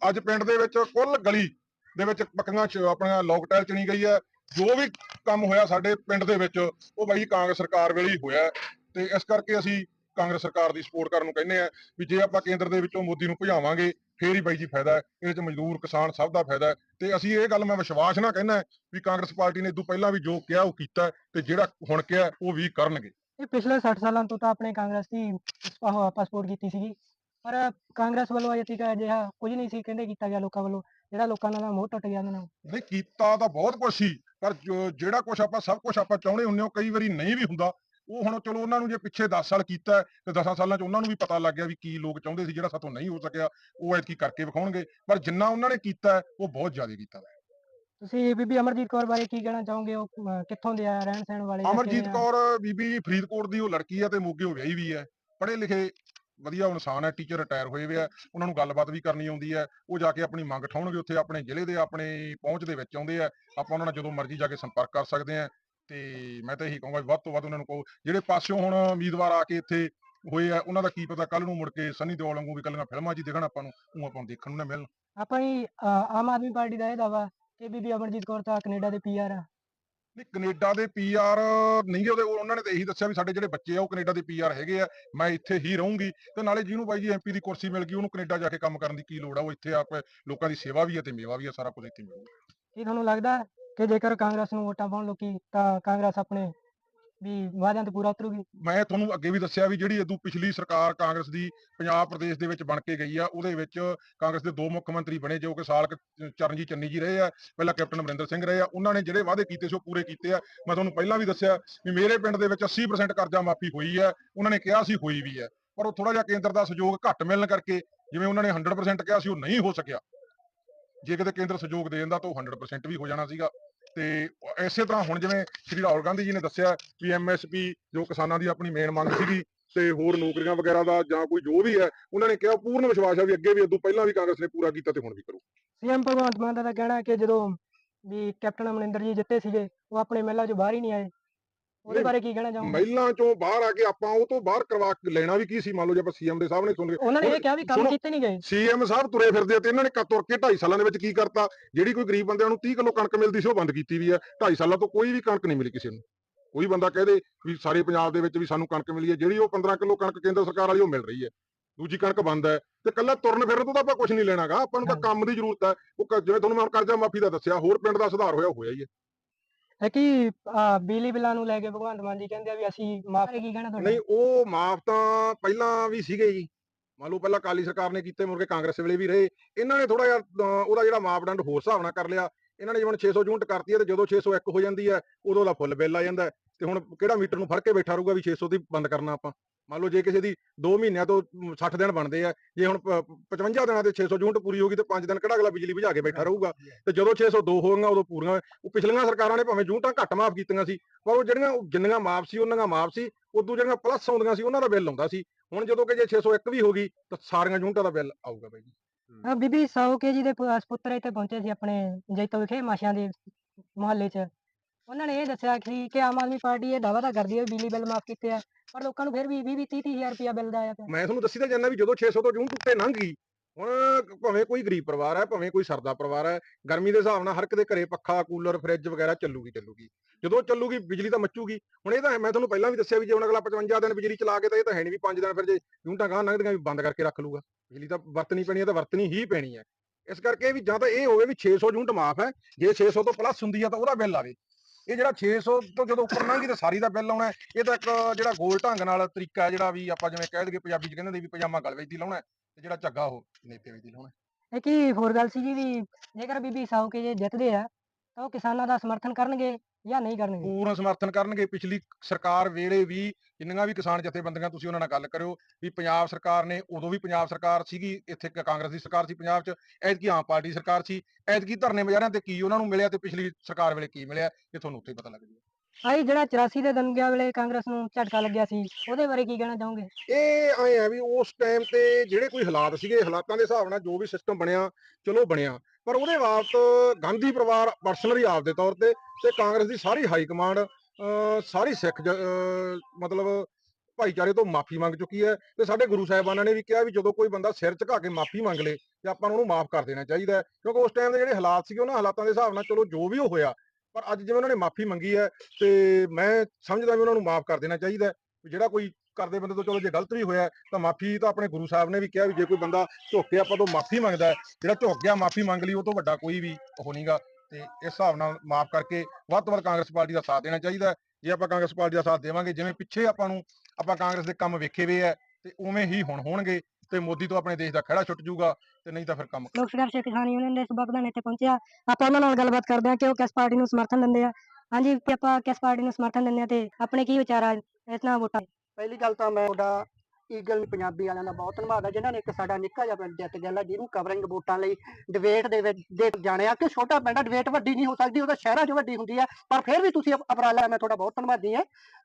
ਅੱਜ ਪਿੰਡ ਦੇ ਵਿੱਚ ਕੁੱਲ ਗਲੀ ਦੇ ਵਿੱਚ ਪੱਕੀਆਂ ਚ ਆਪਣੀਆਂ ਲੋਕ ਟਾਇਲ ਚਣੀ ਗਈ ਹੈ। ਜੋ ਵੀ ਕੰਮ ਹੋਇਆ ਸਾਡੇ ਪਿੰਡ ਦੇ ਵਿੱਚ, ਉਹ ਬਾਈ ਕਾਂਗਰਸ ਸਰਕਾਰ ਵੇਲੇ ਹੀ ਹੋਇਆ ਤੇ ਇਸ ਕਰਕੇ ਅਸੀਂ ਕਾਂਗਰਸ ਸਰਕਾਰ ਦੀ ਸਪੋਰਟ ਕਰਨ ਨੂੰ ਕਹਿੰਦੇ ਆ ਵੀ ਜੇ ਆਪਾਂ ਕੇਂਦਰ ਦੇ ਵਿੱਚੋਂ ਮੋਦੀ ਨੂੰ ਭਜਾਵਾਂਗੇ, ਫੇਰ ਹੀ ਬਾਈ ਜੀ ਫਾਇਦਾ ਹੈ। ਇਹਦੇ ਚ ਮਜ਼ਦੂਰ, ਕਿਸਾਨ ਸਭ ਦਾ ਫਾਇਦਾ ਤੇ ਅਸੀਂ ਇਹ ਗੱਲ ਮੈਂ ਵਿਸ਼ਵਾਸ ਨਾਲ ਕਹਿੰਦਾ ਵੀ ਕਾਂਗਰਸ ਪਾਰਟੀ ਨੇ ਇਦੋਂ ਪਹਿਲਾਂ ਵੀ ਜੋ ਕਿਹਾ, ਉਹ ਕੀਤਾ ਤੇ ਜਿਹੜਾ ਹੁਣ ਕਿਹਾ, ਉਹ ਵੀ ਕਰਨਗੇ। ਇਹ ਪਿਛਲੇ 60 ਸਾਲਾਂ ਤੋਂ ਤਾਂ ਆਪਣੇ ਕਾਂਗਰਸ ਦੀ ਆਪਾਂ ਸਪੋਰਟ ਕੀਤੀ ਸੀਗੀ। ਪਰ ਕਾਂਗਰਸ ਵੱਲੋਂ ਅਜੇ ਤੱਕ ਅਜਿਹਾ ਕੁਝ ਨਹੀਂ ਸੀ, ਕਹਿੰਦੇ ਕੀਤਾ ਗਿਆ ਲੋਕਾਂ ਵੱਲੋਂ। ਜਿਹੜਾ ਲੋਕਾਂ ਦਾ ਮੋਹ ਟੁੱਟ ਗਿਆ ਉਹਨਾਂ ਨਾਲ। ਨਹੀਂ ਕੀਤਾ ਤਾਂ ਬਹੁਤ ਕੁਝ ਸੀ ਪਰ ਜੋ- ਜਿਹੜਾ ਕੁਝ ਆਪਾਂ ਸਭ ਕੁਝ ਆਪਾਂ ਚਾਹੁੰਦੇ ਹੁੰਦੇ ਹਾਂ ਕਈ ਵਾਰੀ ਨਹੀਂ ਵੀ ਹੁੰਦਾ। ਉਹ ਹੁਣ ਚਲੋ ਉਹਨਾਂ ਨੂੰ ਜੇ ਪਿੱਛੇ 10 ਸਾਲ ਕੀਤਾ ਹੈ, ਤੇ 10 ਸਾਲਾਂ ਚ ਉਹਨਾਂ ਨੂੰ ਵੀ ਪਤਾ ਲੱਗ ਗਿਆ ਵੀ ਕੀ ਲੋਕ ਚਾਹੁੰਦੇ ਸੀ ਜਿਹੜਾ ਸਾਥੋਂ ਨਹੀਂ ਹੋ ਸਕਿਆ ਉਹ ਐਤਕੀ ਕਰਕੇ ਵਿਖਾਉਣਗੇ। ਪਰ ਜਿੰਨਾ ਉਹਨਾਂ ਨੇ ਕੀਤਾ ਹੈ, ਉਹ ਬਹੁਤ ਜ਼ਿਆਦਾ ਕੀਤਾ ਹੈ ਤੁਸੀਂ ਬੀਬੀ ਅਮਰਜੀਤ ਕੌਰ ਬਾਰੇ ਕੀ ਕਹਿਣਾ ਚਾਹੋਗੇ? ਉਹ ਕਿੱਥੋਂ ਦੇ ਆ ਰਹਿਣ ਸਹਿਣ ਵਾਲੇ ਜਾਂ ਅਮਰਜੀਤ ਕਿਵੇਂ ਆ? ਕੌਰ ਬੀਬੀ ਜੀ ਫਰੀਦਕੋਟ ਦੀ ਉਹ ਲੜਕੀ ਹੈ ਤੇ ਮੋਗੇ ਉਹ ਵਿਆਹੀ ਵੀ ਹੈ। ਪੜ੍ਹੇ ਲਿਖੇ ਵਧੀਆ ਇਨਸਾਨ ਹੈ ਟੀਚਰ ਰਿਟਾਇਰ ਹੋਏ ਹੋਏ ਆ, ਉਹਨਾਂ ਨੂੰ ਗੱਲਬਾਤ ਵੀ ਕਰਨੀ ਆਉਂਦੀ ਹੈ, ਉਹ ਜਾ ਕੇ ਆਪਣੀ ਮੰਗ ਠਾਉਣਗੇ ਉੱਥੇ ਆਪਣੇ ਜ਼ਿਲ੍ਹੇ ਦੇ, ਆਪਣੇ ਪਹੁੰਚ ਦੇ ਵਿੱਚ ਆਉਂਦੇ ਆ, ਆਪਾਂ ਉਹਨਾਂ ਨਾਲ ਜਦੋਂ ਮਰਜ਼ੀ ਜਾ ਕੇ ਸੰਪਰਕ ਕਰ ਸਕਦੇ ਆ ਤੇ ਮੈਂ ਤਾਂ ਇਹੀ ਕਹੂੰਗਾ ਵੱਧ ਤੋਂ ਵੱਧ ਉਹਨਾਂ ਨੂੰ ਕਹੋ, ਜਿਹੜੇ ਪਾਸਿਓਂ ਹੁਣ ਉਮੀਦਵਾਰ ਆ ਕੇ ਇੱਥੇ ਹੋਏ ਆ, ਉਹਨਾਂ ਦਾ ਕੀ ਪਤਾ ਕੱਲ ਨੂੰ ਮੁੜ ਕੇ ਸਨੀ ਦਿਓਲ ਵਾਂਗੂ ਵੀ ਕੱਲੀਆਂ ਫਿਲਮਾਂ 'ਚ ਦੇਖਣ ਆਪਾਂ ਨੂੰ, ਉਹ ਆਪਾਂ ਨੂੰ ਦੇਖਣ ਨੂੰ ਨਾ ਮਿਲਣ। ਆਪਾਂ ਆਮ ਆਦਮੀ ਪਾਰਟੀ ਦਾ ਇਹ ਦਾਵਾ ਕਿ ਬੀਬੀ ਅਮਰਜੀਤ ਕੌਰ ਤਾਂ ਕੈਨੇਡਾ ਦੇ ਪੀਆਰ ਆ। ਨਹੀਂ ਕੈਨੇਡਾ ਦੇ ਪੀਆਰ ਨਹੀਂ ਉਹਦੇ ਉਹਨਾਂ ਨੇ ਤਾਂ ਇਹੀ ਦੱਸਿਆ ਵੀ ਸਾਡੇ ਜਿਹੜੇ ਬੱਚੇ ਆ, ਉਹ ਕੈਨੇਡਾ ਦੇ ਪੀਆਰ ਹੈਗੇ ਆ, ਮੈਂ ਇੱਥੇ ਹੀ ਰਹੂੰਗੀ। ਤੇ ਨਾਲੇ ਜਿਹਨੂੰ ਬਾਈ ਜੀ ਐਮਪੀ ਦੀ ਕੁਰਸੀ ਮਿਲ ਗਈ, ਉਹਨੂੰ ਕੈਨੇਡਾ ਜਾ ਕੇ ਕੰਮ ਕਰਨ ਦੀ ਕੀ ਲੋੜ ਆ, ਉਹ ਇੱਥੇ ਆਪ ਲੋਕਾਂ ਦੀ ਸੇਵਾ ਵੀ ਹੈ ਤੇ ਮੇਵਾ ਵੀ ਹੈ ਸਾਰਾ ਕੁਝ ਇੱਥੇ ਮਿਲੂਗਾ। ਕੀ ਤੁਹਾਨੂੰ ਲੱਗਦਾ ਕਿ ਜੇਕਰ ਕਾਂਗਰਸ ਨੂੰ ਵੋਟਾਂ ਪਾਉਣ ਲੋਕੀ, ਤਾਂ ਕਾਂਗਰਸ ਆਪਣੇ ਵੀ ਵਾਅਦਿਆਂ ਤੇ ਪੂਰਾ ਉਤਰੂਗੀ? ਮੈਂ ਤੁਹਾਨੂੰ ਅੱਗੇ ਵੀ ਦੱਸਿਆ ਵੀ ਜਿਹੜੀ ਇਦੋਂ ਪਿਛਲੀ ਸਰਕਾਰ ਕਾਂਗਰਸ ਦੀ ਪੰਜਾਬ ਪ੍ਰਦੇਸ਼ ਦੇ ਵਿੱਚ ਬਣ ਕੇ ਗਈ ਆ, ਉਹਦੇ ਵਿੱਚ ਕਾਂਗਰਸ ਦੇ ਦੋ ਮੁੱਖ ਮੰਤਰੀ ਬਣੇ, ਜੋ ਕਿ ਸਾਲ ਚਰਨਜੀਤ ਚੰਨੀ ਜੀ ਰਹੇ ਆ, ਪਹਿਲਾਂ ਕੈਪਟਨ ਅਮਰਿੰਦਰ ਸਿੰਘ ਰਹੇ ਆ, ਉਹਨਾਂ ਨੇ ਜਿਹੜੇ ਵਾਅਦੇ ਕੀਤੇ ਸੀ ਉਹ ਪੂਰੇ ਕੀਤੇ ਆ। ਮੈਂ ਤੁਹਾਨੂੰ ਪਹਿਲਾਂ ਵੀ ਦੱਸਿਆ ਵੀ ਮੇਰੇ ਪਿੰਡ ਦੇ ਵਿੱਚ 80% ਕਰਜ਼ਾ ਮਾਫੀ ਹੋਈ ਹੈ ਉਹਨਾਂ ਨੇ ਕਿਹਾ ਸੀ ਹੋਈ ਵੀ ਹੈ ਪਰ ਉਹ ਥੋੜਾ ਜਿਹਾ ਕੇਂਦਰ ਦਾ ਸਹਿਯੋਗ ਘੱਟ ਮਿਲਣ ਕਰਕੇ ਜਿਵੇਂ ਉਹਨਾਂ ਨੇ 100% ਕਿਹਾ ਸੀ ਉਹ ਨਹੀਂ ਹੋ ਸਕਿਆ। ਜੇ ਕਿਤੇ ਕੇਂਦਰ ਸਹਿਯੋਗ ਦੇ ਦਿੰਦਾ ਤਾਂ ਉਹ 100% ਵੀ ਹੋ ਜਾਣਾ ਸੀਗਾ। ਤੇ ਇਸੇ ਤਰ੍ਹਾਂ ਹੁਣ ਜਿਵੇਂ ਸ਼੍ਰੀ ਰਾਹੁਲ ਗਾਂਧੀ ਜੀ ਨੇ ਦੱਸਿਆ ਵੀ ਐਮਐਸਪੀ ਜੋ ਕਿਸਾਨਾਂ ਦੀ ਆਪਣੀ ਮੇਨ ਮੰਗ ਸੀਗੀ ਤੇ ਹੋਰ ਨੌਕਰੀਆਂ ਵਗੈਰਾ ਦਾ ਜਾਂ ਕੋਈ ਜੋ ਵੀ ਹੈ, ਉਹਨਾਂ ਨੇ ਕਿਹਾ ਪੂਰਨ ਵਿਸ਼ਵਾਸ ਹੈ ਵੀ ਅੱਗੇ ਵੀ ਇਦੋਂ ਪਹਿਲਾਂ ਵੀ ਕਾਂਗਰਸ ਨੇ ਪੂਰਾ ਕੀਤਾ ਤੇ ਹੁਣ ਵੀ ਕਰੂ ਸੀਐਮ ਭਗਵੰਤ ਮਾਨ ਦਾ ਕਹਿਣਾ ਹੈ ਕਿ ਜਦੋਂ ਵੀ ਕੈਪਟਨ ਅਮਰਿੰਦਰ ਜੀ ਜਿੱਤੇ ਸੀਗੇ, ਉਹ ਆਪਣੇ ਮਹਿਲਾ ਚ ਬਾਹਰ ਹੀ ਨਹੀਂ ਆਏ। ਉਹਦੇ ਬਾਰੇ ਕੀ ਕਹਿਣਾ ਚਾਹੋਗੇ? ਮਹਿਲਾਂ ਚੋਂ ਬਾਹਰ ਆ ਕੇ ਆਪਾਂ ਉਹ ਤੋਂ ਬਾਹਰ ਕਰਵਾ ਕੇ ਲੈਣਾ ਵੀ ਕੀ ਸੀ? ਮੰਨ ਲਓ ਜੇ ਆਪਾਂ ਸੀਐਮ ਦੇ ਸਾਹਮਣੇ ਸੁਣ ਲਏ ਉਹਨਾਂ ਨੇ ਇਹ ਕਿਹਾ ਵੀ ਕੰਮ ਕੀਤੇ ਨਹੀਂ ਗਏ। ਸੀਐਮ ਸਾਹਿਬ ਤੁਰੇ ਫਿਰਦੇ ਆ ਤੇ ਇਹਨਾਂ ਨੇ ਤੁਰ ਕੇ 2.5 ਸਾਲਾਂ ਦੇ ਵਿੱਚ ਕੀ ਕਰਤਾ? ਜਿਹੜੀ ਕੋਈ ਗਰੀਬ ਬੰਦਿਆਂ ਨੂੰ 30 ਕਿਲੋ ਕਣਕ ਮਿਲਦੀ ਸੀ ਉਹ ਬੰਦ ਕੀਤੀ ਵੀ ਹੈ 2.5 ਸਾਲਾਂ ਤੋਂ ਕੋਈ ਵੀ ਕਣਕ ਨਹੀਂ ਮਿਲੀ ਕਿਸੇ ਨੂੰ। ਕੋਈ ਬੰਦਾ ਕਹਦੇ ਵੀ ਸਾਰੇ ਪੰਜਾਬ ਦੇ ਵਿੱਚ ਵੀ ਸਾਨੂੰ ਕਣਕ ਮਿਲੀ ਹੈ। ਜਿਹੜੀ ਉਹ 15 ਕਿਲੋ ਕਣਕ ਕੇਂਦਰ ਸਰਕਾਰ ਵਾਲੀ ਉਹ ਮਿਲ ਰਹੀ ਹੈ। ਦੂਜੀ ਕਣਕ ਬੰਦ ਹੈ। ਤੇ ਕੱਲਾ ਤੁਰਨ ਫਿਰਨ ਤੋਂ ਤਾਂ ਆਪਾਂ ਕੁਝ ਨਹੀਂ ਲੈਣਾਗਾ। ਆਪਾਂ ਨੂੰ ਤਾਂ ਕੰਮ ਦੀ ਜ਼ਰੂਰਤ ਹੈ। ਉਹ ਜਿਵੇਂ ਤੁਹਾਨੂੰ ਮੈਂ ਕਰਜ਼ਾ ਮਾਫੀ ਦਾ ਦੱਸਿਆ ਹੋਰ ਪਿੰਡ ਦਾ ਸੁਧਾਰ ਹੋਇਆ ਹੋਇਆ ਹੀ ਹੈ। ਹੈ ਕਿ ਆਹ, ਬਿਜਲੀ ਬਿੱਲਾਂ ਨੂੰ ਲੈ ਕੇ ਭਗਵੰਤ ਮਾਨ ਜੀ ਕਹਿੰਦੇ ਆ ਵੀ ਅਸੀਂ ਮਾਫ ਕੀ ਕਹਿਣਾ ਤੁਹਾਡਾ? ਨਹੀਂ ਉਹ ਮਾਫ ਤਾਂ ਪਹਿਲਾਂ ਵੀ ਸੀਗੇ ਜੀ। ਮੰਨ ਲਓ ਪਹਿਲਾਂ ਕਾਲੀ ਸਰਕਾਰ ਨੇ ਕੀਤੇ ਮੁੜ ਕੇ ਕਾਂਗਰਸ ਵੇਲੇ ਵੀ ਰਹੇ। ਇਹਨਾਂ ਨੇ ਥੋੜਾ ਜਿਹਾ ਅਹ, ਉਹਦਾ ਜਿਹੜਾ ਮਾਪਦੰਡ ਹੋਰ ਹਿਸਾਬ ਨਾਲ ਕਰ ਲਿਆ। ਇਹਨਾਂ ਨੇ ਜਿਵੇਂ 600 ਯੂਨਿਟ ਕਰਤੀ ਹੈ ਤੇ ਜਦੋਂ 601 ਹੋ ਜਾਂਦੀ ਹੈ ਉਦੋਂ ਦਾ ਫੁੱਲ ਬਿੱਲ ਆ ਜਾਂਦਾ ਹੈ। ਤੇ ਹੁਣ ਕਿਹੜਾ ਮੀਟਰ ਨੂੰ ਫੜ ਕੇ ਬੈਠਾ ਰਹੂਗਾ ਵੀ 600 ਦੀ ਬੰਦ ਕਰਨਾ ਆਪਾਂ? ਮੰਨ ਲਓ ਜੇ ਕਿਸੇ ਦੀ 2 ਮਹੀਨਿਆਂ ਤੋਂ ਮ, 60 ਦਿਨ ਬਣਦੇ ਆ ਜੇ ਹੁਣ ਪ- 55 ਦਿਨਾਂ ਤੇ 600 ਯੂਨਿਟ ਪੂਰੀ ਹੋਗੀ ਤੇ 5 ਦਿਨ ਕਿਹੜਾ ਅਗਲਾ ਬਿਜਲੀ ਬੁਝਾ ਕੇ ਬੈਠਾ ਰਹੂਗਾ? ਤੇ ਜਦੋਂ 602 ਹੋਣਗੀਆਂ ਉਦੋਂ ਪੂਰੀਆਂ ਉਹ ਪਿਛਲੀਆਂ ਸਰਕਾਰਾਂ ਨੇ ਭਾਵੇਂ ਯੂਨਿਟਾਂ ਘੱਟ ਮਾਫ ਕੀਤੀਆਂ ਸੀ ਪਰ ਉਹ ਜਿਹੜੀਆਂ ਉਹ ਜਿੰਨੀਆਂ ਮਾਫ ਸੀ ਉਹਨਾਂ ਮਾਫ ਸੀ ਉਦੋਂ ਜਿਹੜੀਆਂ ਪਲੱਸ ਆਉਂਦੀਆਂ ਸੀ ਉਹਨਾਂ ਦਾ ਬਿੱਲ ਆਉਂਦਾ ਸੀ। ਹੁਣ ਜਦੋਂ ਕਿ ਜੇ 601 ਵੀ ਹੋ ਗਈ ਤਾਂ ਸਾਰੀਆਂ ਯੂਨਿਟਾਂ ਦਾ ਬਿੱਲ ਆਊਗਾ ਬਾਈ ਜੀ। ਅਹ ਬੀਬੀ ਸਾਊਕੇ ਜੀ ਦੇ ਪ- ਸਪੁੱਤਰ ਇੱਥੇ ਪਹੁੰਚੇ ਸੀ ਆਪਣੇ ਜੈਤੋ ਵਿਖੇ ਮਾਸ਼ਿਆਂ ਦੇ ਮੁਹੱਲੇ 'ਚ। ਉਹਨਾਂ ਨੇ ਇਹ ਦੱਸਿਆ ਸੀ ਕਿ ਆਮ ਆਦਮੀ ਪਾਰਟੀ ਇਹ ਦਾਅਵਾ ਤਾਂ ਕਰਦੀ ਹੈ ਵੀ ਬਿਜਲੀ ਬਿੱਲ ਮਾਫ ਕੀਤੇ ਆ, ਪਰ ਲੋਕਾਂ ਨੂੰ ਫਿਰ ਵੀ 20 30 ਹਜ਼ਾਰ ਰੁਪਇਆ ਬਿੱਲ ਦਾ ਆਇਆ ਪਿਆ। ਮੈਂ ਤੁਹਾਨੂੰ ਦੱਸੀ ਤਾਂ ਜਾਂਦਾ ਵੀ ਜਦੋਂ 600 ਤੋਂ ਯੂਨਿਟ ਉੱਤੇ ਲੰਘ ਗਈ, ਹੁਣ ਭਾਵੇਂ ਕੋਈ ਗਰੀਬ ਪਰਿਵਾਰ ਹੈ, ਭਾਵੇਂ ਕੋਈ ਸਰਦਾ ਪਰਿਵਾਰ ਹੈ, ਗਰਮੀ ਦੇ ਹਿਸਾਬ ਨਾਲ ਹਰ ਇੱਕ ਦੇ ਘਰੇ ਪੱਖਾ, ਕੂਲਰ, ਫ੍ਰਿਜ ਵਗੈਰਾ ਚੱਲੂਗੀ ਚੱਲੂਗੀ। ਜਦੋਂ ਚੱਲੂਗੀ, ਬਿਜਲੀ ਤਾਂ ਮੱਚੂਗੀ। ਹੁਣ ਇਹ ਤਾਂ ਮੈਂ ਤੁਹਾਨੂੰ ਪਹਿਲਾਂ ਵੀ ਦੱਸਿਆ ਵੀ ਜੇ ਹੁਣ ਅਗਲਾ 55 ਦਿਨ ਬਿਜਲੀ ਚਲਾ ਕੇ ਤਾਂ ਇਹ ਤਾਂ ਹੈ ਨਹੀਂ ਵੀ 5 ਦਿਨ ਫਿਰ ਜੇ ਯੂਨਿਟਾਂ ਗਾਂ ਲੰਘਦੀਆਂ ਵੀ ਬੰਦ ਕਰਕੇ ਰੱਖ ਲੂਗਾ ਬਿਜਲੀ ਤਾਂ ਵਰਤਣੀ ਪੈਣੀ ਹੈ, ਤਾਂ ਵਰਤਣੀ ਹੀ ਪੈਣੀ ਹੈ। ਇਸ ਕਰਕੇ ਵੀ ਜਾਂ ਤਾਂ ਇਹ ਹੋਵੇ ਵੀ 600 ਯੂਨਿਟ ਮਾਫ ਹੈ, ਜੇ 600 ਤੋਂ ਪਲੱਸ ਹੁੰਦੀ ਹੈ ਤਾਂ ਉਹਦਾ ਬਿੱਲ ਆਵੇ। ਇਹ ਜਿਹੜਾ 600 ਤੋਂ ਜਦੋਂ ਉੱਪਰ ਲੰਘੀ ਤਾਂ ਸਾਰੀ ਦਾ ਬਿੱਲ ਆਉਣਾ ਹੈ। ਇਹ ਤਾਂ ਇੱਕ ਜਿਹੜਾ ਗੋਲ ਢੰਗ ਨਾਲ ਤਰੀਕਾ ਹੈ ਜਿਹੜਾ ਵੀ ਆਪਾਂ ਜਿਵੇਂ ਕਹਿ ਦਈਏ ਪੰਜਾਬੀ ਚ ਕਹਿੰਦੇ ਨੇ ਵੀ ਪਜਾਮਾ ਗਲ ਵਿੱਚ ਦੀ ਲਾਉਣਾ ਤੇ ਜਿਹੜਾ ਝੱਗਾ ਉਹ ਨੇਪੇ ਵਿੱਚ ਦੀ ਲਾਉਣਾ ਇਹ ਕੀ ਹੋਰ ਗੱਲ ਸੀ ਜੀ ਵੀ ਜੇਕਰ ਬੀਬੀ ਸਾਊਕੇ ਜੇ ਜਿੱਤਦੇ ਆ ਤਾਂ ਉਹ ਕਿਸਾਨਾਂ ਦਾ ਸਮਰਥਨ ਕਰਨਗੇ ਜਾਂ ਨਹੀਂ ਕਰਨਗੇ? ਪੂਰਨ ਸਮਰਥਨ ਕਰਨਗੇ। ਪਿਛਲੀ ਸਰਕਾਰ ਵੇਲੇ ਵੀ ਜਿੰਨੀਆਂ ਵੀ ਕਿਸਾਨ ਜਥੇਬੰਦੀਆਂ ਤੁਸੀਂ ਉਹਨਾਂ ਨਾਲ ਗੱਲ ਕਰਿਓ ਵੀ ਪੰਜਾਬ ਸਰਕਾਰ ਨੇ ਉਦੋਂ ਵੀ ਪੰਜਾਬ ਸਰਕਾਰ ਸੀਗੀ ਇੱਥੇ ਕਾਂਗਰਸ ਦੀ ਸਰਕਾਰ ਸੀ ਪੰਜਾਬ 'ਚ ਐਤਕੀ ਆਮ ਪਾਰਟੀ ਸਰਕਾਰ ਸੀ। ਐਤਕੀ ਧਰਨੇ ਮੁਜ਼ਾਹਰਿਆਂ ਤੇ ਕੀ ਉਹਨਾਂ ਨੂੰ ਮਿਲਿਆ ਤੇ ਪਿਛਲੀ ਸਰਕਾਰ ਵੇਲੇ ਕੀ ਮਿਲਿਆ ਇਹ ਤੁਹਾਨੂੰ ਉੱਥੇ ਪਤਾ ਲੱਗ ਜੂਗਾ ਆਈ ਜਿਹੜਾ 84 ਦੇ ਦੰਗਿਆਂ ਵੇਲੇ ਕਾਂਗਰਸ ਨੂੰ ਝਟਕਾ ਲੱਗਿਆ ਸੀ ਉਹਦੇ ਬਾਰੇ ਕੀ ਕਹਿਣਾ ਚਾਹੋਗੇ? ਇਹ ਐ ਆ ਵੀ ਉਸ ਟਾਈਮ ਤੇ ਜਿਹੜੇ ਕੋਈ ਹਾਲਾਤ ਸੀਗੇ ਹਾਲਾਤਾਂ ਦੇ ਹਿਸਾਬ ਨਾਲ ਜੋ ਵੀ ਸਿਸਟਮ ਬਣਿਆ ਚਲੋ ਬਣਿਆ। ਪਰ ਉਹਦੇ ਬਾਬਤ ਗਾਂਧੀ ਪਰਿਵਾਰ ਪਰਸਨਲੀ ਆਪ ਦੇ ਤੌਰ ਤੇ ਤੇ ਕਾਂਗਰਸ ਦੀ ਸਾਰੀ ਹਾਈ ਕਮਾਂਡ ਸਾਰੀ ਸਿੱਖ ਜ- ਮਤਲਬ ਭਾਈਚਾਰੇ ਤੋਂ ਮਾਫੀ ਮੰਗ ਚੁੱਕੀ ਹੈ ਤੇ ਸਾਡੇ ਗੁਰੂ ਸਾਹਿਬਾਨਾਂ ਨੇ ਵੀ ਕਿਹਾ ਵੀ ਜਦੋਂ ਕੋਈ ਬੰਦਾ ਸਿਰ ਝੁਕਾ ਕੇ ਮਾਫੀ ਮੰਗ ਲੇ ਤੇ ਆਪਾਂ ਨੂੰ ਉਹਨੂੰ ਮਾਫ ਕਰ ਦੇਣਾ ਚਾਹੀਦਾ ਕਿਉਂਕਿ ਉਸ ਟਾਈਮ ਦੇ ਜਿਹੜੇ ਹਾਲਾਤ ਸੀਗੇ, ਉਹਨਾਂ ਹਾਲਾਤਾਂ ਦੇ ਹਿਸਾਬ ਨਾਲ ਚਲੋ ਜੋ ਵੀ ਉਹ ਹੋਇਆ, ਪਰ ਅੱਜ ਜਿਵੇਂ ਉਹਨਾਂ ਨੇ ਮਾਫੀ ਮੰਗੀ ਹੈ ਤੇ ਮੈਂ ਸਮਝਦਾ ਵੀ ਉਹਨਾਂ ਨੂੰ ਮਾਫ ਕਰ ਦੇਣਾ ਚਾਹੀਦਾ ਵੀ ਜਿਹੜਾ ਕੋਈ ਕਰਦੇ ਬੰਦੇ ਤੋਂ ਚਲੋ ਜੇ ਗਲਤ ਵੀ ਹੋਇਆ ਤਾਂ ਮਾਫੀ ਤਾਂ ਆਪਣੇ ਗੁਰੂ ਸਾਹਿਬ ਨੇ ਵੀ ਕਿਹਾ ਵੀ ਜੇ ਕੋਈ ਬੰਦਾ ਝੁੱਕ ਕੇ ਆਪਾਂ ਤੋਂ ਮਾਫੀ ਮੰਗਦਾ ਹੈ, ਜਿਹੜਾ ਝੁੱਕ ਗਿਆ ਮਾਫੀ ਮੰਗ ਲਈ ਉਹ ਤੋਂ ਵੱਡਾ ਕੋਈ ਵੀ ਉਹ ਨਹੀਂਗਾ ਤੇ ਇਸ ਹਿਸਾਬ ਨਾਲ ਮਾਫ ਕਰਕੇ ਵੱਧ ਤੋਂ ਵੱਧ ਕਾਂਗਰਸ ਪਾਰਟੀ ਦਾ ਸਾਥ ਦੇਣਾ ਚਾਹੀਦਾ ਜੇ ਆਪਾਂ ਕਾਂਗਰਸ ਪਾਰਟੀ ਦਾ ਸਾਥ ਦੇਵਾਂਗੇ ਜਿਵੇਂ ਪਿੱਛੇ ਆਪਾਂ ਨੂੰ ਆਪਾਂ ਕਾਂਗਰਸ ਦੇ ਕੰਮ ਵੇਖੇ ਵੇ ਆ ਤੇ ਉਵੇਂ ਹੀ ਹੁਣ ਹੋਣਗੇ ਤੇ ਮੋਦੀ ਤੋਂ ਆਪਣੇ ਦੇਸ਼ ਦਾ ਖੜਾ ਛੁੱਟ ਜਾਊਗਾ ਤੇ ਨਹੀਂ ਤਾਂ ਫਿਰ ਕੰਮ ਲੋਕ ਸੰਘਰਸ਼ ਕਿਸਾਨ ਯੂਨੀਅਨ ਦੇ ਸੂਬਾ ਪ੍ਰਧਾਨ ਇੱਥੇ ਪਹੁੰਚਿਆ। ਆਪਾਂ ਉਹਨਾਂ ਨਾਲ ਗੱਲਬਾਤ ਕਰਦੇ ਹਾਂ ਕਿ ਉਹ ਕਿਸ ਪਾਰਟੀ ਨੂੰ ਸਮਰਥਨ ਦਿੰਦੇ ਆ। ਹਾਂਜੀ ਕਿ ਆਪਾਂ ਕਿਸ ਪਾਰਟੀ ਨੂੰ ਸਮਰਥਨ ਦਿੰਦੇ ਆ ਤੇ ਆਪਣੇ ਕੀ ਵਿਚਾਰ ਆ ਇਸ ਵੋਟਾਂ ਪਹਿਲੀ ਗੱਲ ਤਾਂ ਮੈਂ ਤੁਹਾਡਾ ਈਗਲ ਪੰਜਾਬੀ ਵਾਲਿਆਂ ਦਾ ਬਹੁਤ ਧੰਨਵਾਦ ਹੈ ਜਿਨ੍ਹਾਂ ਨੇ ਇੱਕ ਸਾਡਾ ਨਿੱਕਾ ਜਿਹਾ ਪਿੰਡ ਜਿੱਤ ਗਿਆ ਜਿਹਨੂੰ ਕਵਰਿੰਗ ਵੋਟਾਂ ਲਈ ਡਿਬੇਟ ਦੇ ਵਿੱਚ ਦੇ ਜਾਣਿਆ ਕਿ ਛੋਟਾ ਪਿੰਡ ਡਿਬੇਟ ਵੱਡੀ ਨਹੀਂ ਹੋ ਸਕਦੀ, ਉਹਦਾ ਸ਼ਹਿਰਾਂ 'ਚ ਵੱਡੀ ਹੁੰਦੀ ਹੈ ਪਰ ਫਿਰ ਵੀ ਤੁਸੀਂ ਉਪ- ਮੈਂ ਤੁਹਾਡਾ ਬਹੁਤ ਧੰਨਵਾਦੀ ਹਾਂ।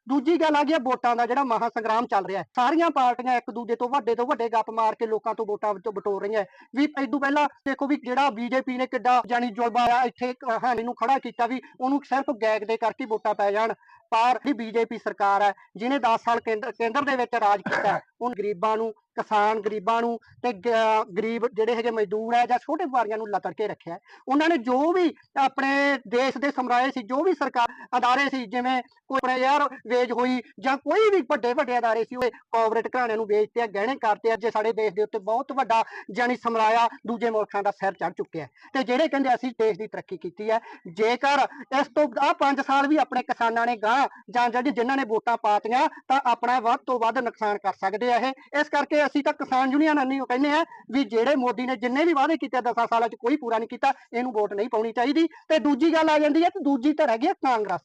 ਦੂਜੀ ਗੱਲ ਆ ਗਈ ਹੈ ਵੋਟਾਂ ਦਾ ਜਿਹੜਾ ਮਹਾ ਸੰਗਰਾਮ ਚੱਲ ਰਿਹਾ ਸਾਰੀਆਂ ਪਾਰਟੀਆਂ ਇੱਕ ਦੂਜੇ ਤੋਂ ਵੱਡੇ ਤੋਂ ਵੱਡੇ ਗੱਪ ਮਾਰ ਕੇ ਲੋਕਾਂ ਤੋਂ ਵੋਟਾਂ ਵਿੱਚੋਂ ਬਟੋਰ ਰਹੀਆਂ ਵੀ ਇਦੋਂ ਪਹਿਲਾਂ ਦੇਖੋ ਵੀ ਜਿਹੜਾ ਬੀਜੇਪੀ ਨੇ ਕਿੱਡਾ ਜਾਨੀ ਜੁਲਬਾ ਇੱਥੇ ਹਾਨੀ ਨੂੰ ਖੜਾ ਕੀਤਾ ਵੀ ਉਹਨੂੰ ਸਿਰਫ ਗੈਗ ਦੇ ਕਰਕੇ ਵੋਟਾਂ ਪੈ ਜਾਣ। ਪਰ ਜਿਹੜੀ ਬੀਜੇਪੀ ਸਰਕਾਰ ਹੈ ਜਿਹਨੇ 10 ਸਾਲ ਕੇਂਦਰ ਕੇਂਦਰ ਦੇ ਵਿੱਚ ਰਾਜ ਕੀਤਾ ਹੈ, ਉਹ ਗਰੀਬਾਂ ਨੂੰ ਕਿਸਾਨ ਗਰੀਬਾਂ ਨੂੰ ਤੇ ਗਰੀਬ ਜਿਹੜੇ ਹੈਗੇ ਮਜ਼ਦੂਰ ਹੈ ਜਾਂ ਛੋਟੇ ਵਪਾਰੀਆਂ ਨੂੰ ਲਤੜ ਕੇ ਰੱਖਿਆ। ਉਹਨਾਂ ਨੇ ਜੋ ਵੀ ਆਪਣੇ ਦੇਸ਼ ਦੇ ਸਮਰਾਏ ਸੀ, ਜੋ ਵੀ ਸਰਕਾਰ ਅਦਾਰੇ ਸੀ, ਜਿਵੇਂ ਕੋਈ ਆਪਣੇ ਯਾਰ ਵੇਜ ਹੋਈ ਜਾਂ ਕੋਈ ਵੀ ਵੱਡੇ ਵੱਡੇ ਅਦਾਰੇ ਸੀ, ਉਹ ਕਾਰਪੋਰੇਟ ਘਰਾਣਿਆਂ ਨੂੰ ਵੇਚਤੇ ਆ, ਗਹਿਣੇ ਕਰਤੇ ਆ, ਜੇ ਸਾਡੇ ਦੇਸ਼ ਦੇ ਉੱਤੇ ਬਹੁਤ ਵੱਡਾ ਜਾਨੀ ਸਮਰਾਇਆ ਦੂਜੇ ਮੁਲਕਾਂ ਦਾ ਸਿਰ ਚੜ ਚੁੱਕਿਆ। ਤੇ ਜਿਹੜੇ ਕਹਿੰਦੇ ਅਸੀਂ ਦੇਸ਼ ਦੀ ਤਰੱਕੀ ਕੀਤੀ ਹੈ ਜੇਕਰ ਇਸ ਤੋਂ ਆ 5 ਸਾਲ ਵੀ ਆਪਣੇ ਕਿਸਾਨਾਂ ਨੇ ਗਾਂ ਜਾਂ ਜਿਹੜੀ ਜਿਨ੍ਹਾਂ ਨੇ ਵੋਟਾਂ ਪਾਤੀਆਂ, ਤਾਂ ਆਪਣਾ ਵੱਧ ਤੋਂ ਵੱਧ ਨੁਕਸਾਨ ਕਰ ਸਕਦੇ ਆ ਇਹ। ਇਸ ਕਰਕੇ ਅਸੀਂ ਤਾਂ ਕਿਸਾਨ ਯੂਨੀਅਨ ਨਹੀਂ, ਉਹ ਕਹਿੰਦੇ ਆ ਵੀ ਜਿਹੜੇ ਮੋਦੀ ਨੇ ਜਿੰਨੇ ਵੀ ਵਾਅਦੇ ਕੀਤੇ 10 ਸਾਲਾਂ 'ਚ ਕੋਈ ਪੂਰਾ ਨਹੀਂ ਕੀਤਾ, ਇਹਨੂੰ ਵੋਟ ਨਹੀਂ ਪਾਉਣੀ ਚਾਹੀਦੀ। ਤੇ ਦੂਜੀ ਗੱਲ ਆ ਜਾਂਦੀ ਹੈ ਤੇ ਦੂਜੀ ਧਿਰ ਹੈਗੀ ਹੈ ਕਾਂਗਰਸ।